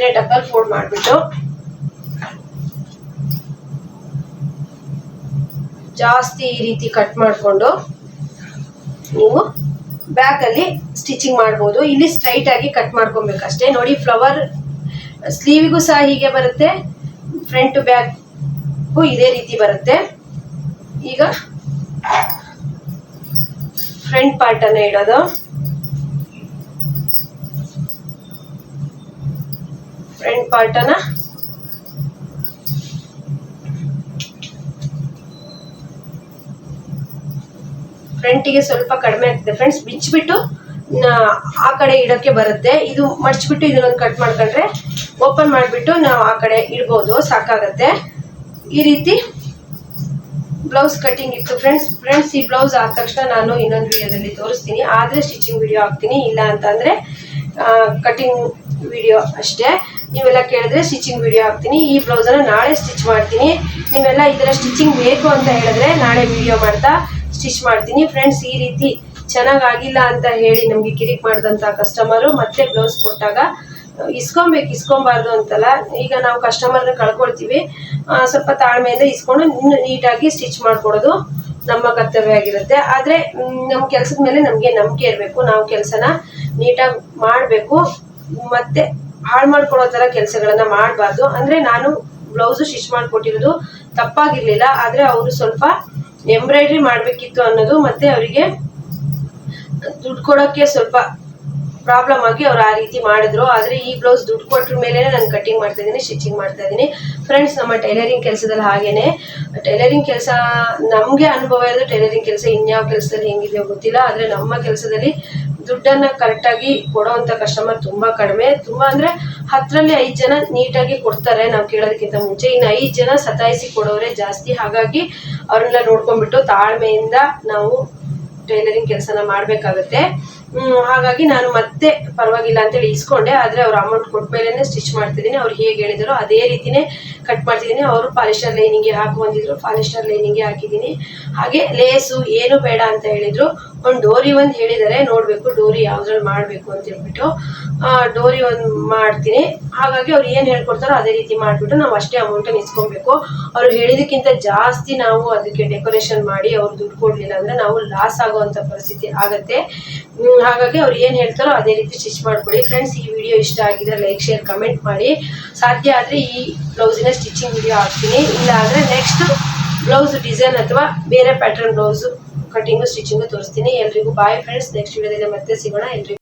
ರೀತಿನೇ ಡಬಲ್ ಫೋಲ್ಡ್ ಮಾಡಿಬಿಟ್ಟು. ಜಾಸ್ತಿ ಈ ರೀತಿ ಕಟ್ ಮಾಡಿಕೊಂಡು ನೀವು ಬ್ಯಾಕಲ್ಲಿ ಸ್ಟಿಚಿಂಗ್ ಮಾಡ್ಬೋದು. ಇಲ್ಲಿ ಸ್ಟ್ರೈಟ್ ಆಗಿ ಕಟ್ ಮಾಡ್ಕೊಬೇಕಷ್ಟೇ. ನೋಡಿ ಫ್ಲವರ್ ಸ್ಲೀವಿಗೂ ಸಹ ಹೀಗೆ ಬರುತ್ತೆ. ಫ್ರಂಟ್ ಬ್ಯಾಕ್ಗೂ ಇದೇ ರೀತಿ ಬರುತ್ತೆ. ಈಗ ಫ್ರಂಟ್ ಪಾರ್ಟನ್ನು ಇಡೋದು. ಫ್ರಂಟ್ ಪಾರ್ಟನ್ನ ಫ್ರಂಟಿಗೆ ಸ್ವಲ್ಪ ಕಡಿಮೆ ಆಗ್ತದೆ. ಫ್ರೆಂಡ್ಸ್ ಬಿಚ್ಚಿಬಿಟ್ಟು ಆ ಕಡೆ ಇಡೋಕ್ಕೆ ಬರುತ್ತೆ. ಇದು ಮಡಚಿಬಿಟ್ಟು ಇದನ್ನೊಂದು ಕಟ್ ಮಾಡ್ಕೊಂಡ್ರೆ ಓಪನ್ ಮಾಡಿಬಿಟ್ಟು ನಾವು ಆ ಕಡೆ ಇಡ್ಬೋದು. ಸಾಕಾಗತ್ತೆ. ಈ ರೀತಿ ಬ್ಲೌಸ್ ಕಟಿಂಗ್ ಇತ್ತು. ಫ್ರೆಂಡ್ಸ್ ಫ್ರೆಂಡ್ಸ್ ಈ ಬ್ಲೌಸ್ ಆದ ತಕ್ಷಣ ನಾನು ಇನ್ನೊಂದು ವಿಡಿಯೋದಲ್ಲಿ ತೋರಿಸ್ತೀನಿ. ಆದರೆ ಸ್ಟಿಚಿಂಗ್ ವಿಡಿಯೋ ಹಾಕ್ತೀನಿ. ಇಲ್ಲ ಅಂತಂದರೆ ಕಟಿಂಗ್ ವಿಡಿಯೋ ಅಷ್ಟೇ. ನೀವೆಲ್ಲ ಕೇಳಿದ್ರೆ ಸ್ಟಿಚಿಂಗ್ ವಿಡಿಯೋ ಹಾಕ್ತೀನಿ. ಈ ಬ್ಲೌಸನ್ನು ನಾಳೆ ಸ್ಟಿಚ್ ಮಾಡ್ತೀನಿ. ನೀವೆಲ್ಲ ಇದರ ಸ್ಟಿಚಿಂಗ್ ಬೇಕು ಅಂತ ಹೇಳಿದ್ರೆ ನಾಳೆ ವಿಡಿಯೋ ಮಾಡ್ತಾ ಸ್ಟಿಚ್ ಮಾಡ್ತೀನಿ. ಫ್ರೆಂಡ್ಸ್ ಈ ರೀತಿ ಚೆನ್ನಾಗಾಗಿಲ್ಲ ಅಂತ ಹೇಳಿ ನಮಗೆ ಕಿರಿಕ್ ಮಾಡಿದಂಥ ಕಸ್ಟಮರು ಮತ್ತೆ ಬ್ಲೌಸ್ ಕೊಟ್ಟಾಗ, ಇಸ್ಕೊಬೇಕು, ಇಸ್ಕೊಬಾರ್ದು ಅಂತಲ್ಲ. ಈಗ ನಾವು ಕಸ್ಟಮರ್ನ ಕಳ್ಕೊಳ್ತೀವಿ. ಸ್ವಲ್ಪ ತಾಳ್ಮೆಯಿಂದ ಇಸ್ಕೊಂಡು ನೀಟಾಗಿ ಸ್ಟಿಚ್ ಮಾಡಿಕೊಡೋದು ನಮ್ಮ ಕರ್ತವ್ಯ ಆಗಿರುತ್ತೆ. ಆದರೆ ನಮ್ಮ ಕೆಲಸದ ಮೇಲೆ ನಮಗೆ ನಂಬಿಕೆ ಇರಬೇಕು. ನಾವು ಕೆಲಸನ ನೀಟಾಗಿ ಮಾಡಬೇಕು. ಮತ್ತೆ ಹಾಳು ಮಾಡ್ಕೊಡೋ ತರ ಕೆಲಸಗಳನ್ನ ಮಾಡಬಾರ್ದು. ಅಂದ್ರೆ ನಾನು ಬ್ಲೌಸ್ ಸ್ಟಿಚ್ ಮಾಡ್ಕೊಟ್ಟಿರೋದು ತಪ್ಪಾಗಿರ್ಲಿಲ್ಲ. ಆದ್ರೆ ಅವರು ಸ್ವಲ್ಪ ಎಂಬ್ರಾಯ್ಡ್ರಿ ಮಾಡಬೇಕಿತ್ತು ಅನ್ನೋದು ಮತ್ತೆ ಅವರಿಗೆ ದುಡ್ಡು ಕೊಡೋಕೆ ಸ್ವಲ್ಪ ಪ್ರಾಬ್ಲಮ್ ಆಗಿ ಅವ್ರು ಆ ರೀತಿ ಮಾಡಿದ್ರು. ಆದ್ರೆ ಈ ಬ್ಲೌಸ್ ದುಡ್ಡು ಕೊಟ್ರ ಮೇಲೆ ನಾನು ಕಟಿಂಗ್ ಮಾಡ್ತಾ ಇದ್ದೀನಿ, ಸ್ಟಿಚಿಂಗ್ ಮಾಡ್ತಾ ಇದ್ದೀನಿ. ಫ್ರೆಂಡ್ಸ್, ನಮ್ಮ ಟೈಲರಿಂಗ್ ಕೆಲಸದಲ್ಲಿ ಹಾಗೇನೆ. ಟೈಲರಿಂಗ್ ಕೆಲಸ ನಮಗೆ ಅನುಭವ ಇರೋದು ಟೈಲರಿಂಗ್ ಕೆಲಸ ಇನ್ಯಾವ ಕೆಲಸದಲ್ಲಿ ಹೆಂಗಿದೆಯೋ ಗೊತ್ತಿಲ್ಲ. ಆದ್ರೆ ನಮ್ಮ ಕೆಲಸದಲ್ಲಿ ದುಡ್ಡನ್ನ ಕರೆಕ್ಟಾಗಿ ಕೊಡೋವಂಥ ಕಸ್ಟಮರ್ ತುಂಬ ಕಡಿಮೆ. ತುಂಬ ಅಂದರೆ ಹತ್ತರಲ್ಲಿ ಐದು ಜನ ನೀಟಾಗಿ ಕೊಡ್ತಾರೆ ನಾವು ಕೇಳೋದಕ್ಕಿಂತ ಮುಂಚೆ. ಇನ್ನು ಐದು ಜನ ಸತಾಯಿಸಿ ಕೊಡೋರೆ ಜಾಸ್ತಿ. ಹಾಗಾಗಿ ಅವ್ರನ್ನೆಲ್ಲ ನೋಡ್ಕೊಂಡ್ಬಿಟ್ಟು ತಾಳ್ಮೆಯಿಂದ ನಾವು ಟೈಲರಿಂಗ್ ಕೆಲಸನ ಮಾಡಬೇಕಾಗುತ್ತೆ. ಹಾಗಾಗಿ ನಾನು ಮತ್ತೆ ಪರವಾಗಿಲ್ಲ ಅಂತೇಳಿ ಇಸ್ಕೊಂಡೆ. ಆದರೆ ಅವ್ರು ಅಮೌಂಟ್ ಕೊಟ್ಟ ಮೇಲೇ ಸ್ಟಿಚ್ ಮಾಡ್ತಿದ್ದೀನಿ. ಅವ್ರು ಹೇಗೆ ಹೇಳಿದ್ರು ಅದೇ ರೀತಿನೇ ಕಟ್ ಮಾಡ್ತಿದ್ದೀನಿ. ಅವರು ಪಾಲಿಸ್ಟರ್ ಲೈನಿಂಗ್ ಹಾಕು ಬಂದಿದ್ರು ಪಾಲಿಸ್ಟರ್ ಲೈನಿಂಗ್ಗೆ ಹಾಕಿದ್ದೀನಿ. ಹಾಗೆ ಲೇಸು ಏನು ಬೇಡ ಅಂತ ಹೇಳಿದ್ರು. ಒಂದು ಡೋರಿ ಒಂದು ಹೇಳಿದ್ದಾರೆ ನೋಡಬೇಕು ಡೋರಿ ಯಾವ್ದ್ರಲ್ಲಿ ಮಾಡಬೇಕು ಅಂತ ಹೇಳ್ಬಿಟ್ಟು ಡೋರಿ ಒಂದು ಮಾಡ್ತೀನಿ. ಹಾಗಾಗಿ ಅವ್ರು ಏನು ಹೇಳ್ಕೊಡ್ತಾರೋ ಅದೇ ರೀತಿ ಮಾಡಿಬಿಟ್ಟು ನಾವು ಅಷ್ಟೇ ಅಮೌಂಟನ್ನು ಇಸ್ಕೊಬೇಕು. ಅವ್ರು ಹೇಳಿದಕ್ಕಿಂತ ಜಾಸ್ತಿ ನಾವು ಅದಕ್ಕೆ ಡೆಕೋರೇಷನ್ ಮಾಡಿ ಅವ್ರು ದುಡ್ಡು ಕೊಡಲಿಲ್ಲ ಅಂದರೆ ನಾವು ಲಾಸ್ ಆಗುವಂಥ ಪರಿಸ್ಥಿತಿ ಆಗುತ್ತೆ. ಹಾಗಾಗಿ ಅವ್ರು ಏನು ಹೇಳ್ತಾರೋ ಅದೇ ರೀತಿ ಸ್ಟಿಚ್ ಮಾಡಿಕೊಡಿ ಫ್ರೆಂಡ್ಸ್ ಈ ವಿಡಿಯೋ ಇಷ್ಟ ಆಗಿದ್ರೆ ಲೈಕ್ ಶೇರ್ ಕಮೆಂಟ್ ಮಾಡಿ. ಸಾಧ್ಯ ಆದರೆ ಈ ಬ್ಲೌಸಿನ ಸ್ಟಿಚಿಂಗ್ ವಿಡಿಯೋ ಹಾಕ್ತೀನಿ. ಇಲ್ಲ ಅಂದ್ರೆ ನೆಕ್ಸ್ಟ್ ಬ್ಲೌಸ್ ಡಿಸೈನ್ ಅಥವಾ ಬೇರೆ ಪ್ಯಾಟರ್ನ್ ಬ್ಲೌಸು ಕಟಿಂಗು ಸ್ಟಿಚಿಂಗ್ ತೋರಿಸ್ತೀನಿ. ಎಲ್ರಿಗೂ ಬಾಯ್ ಫ್ರೆಂಡ್ಸ್ ನೆಕ್ಸ್ಟ್ ವಿಡಿಯೋದಲ್ಲಿ ಮತ್ತೆ ಸಿಗೋಣ. ಎಲ್ರಿಗೂ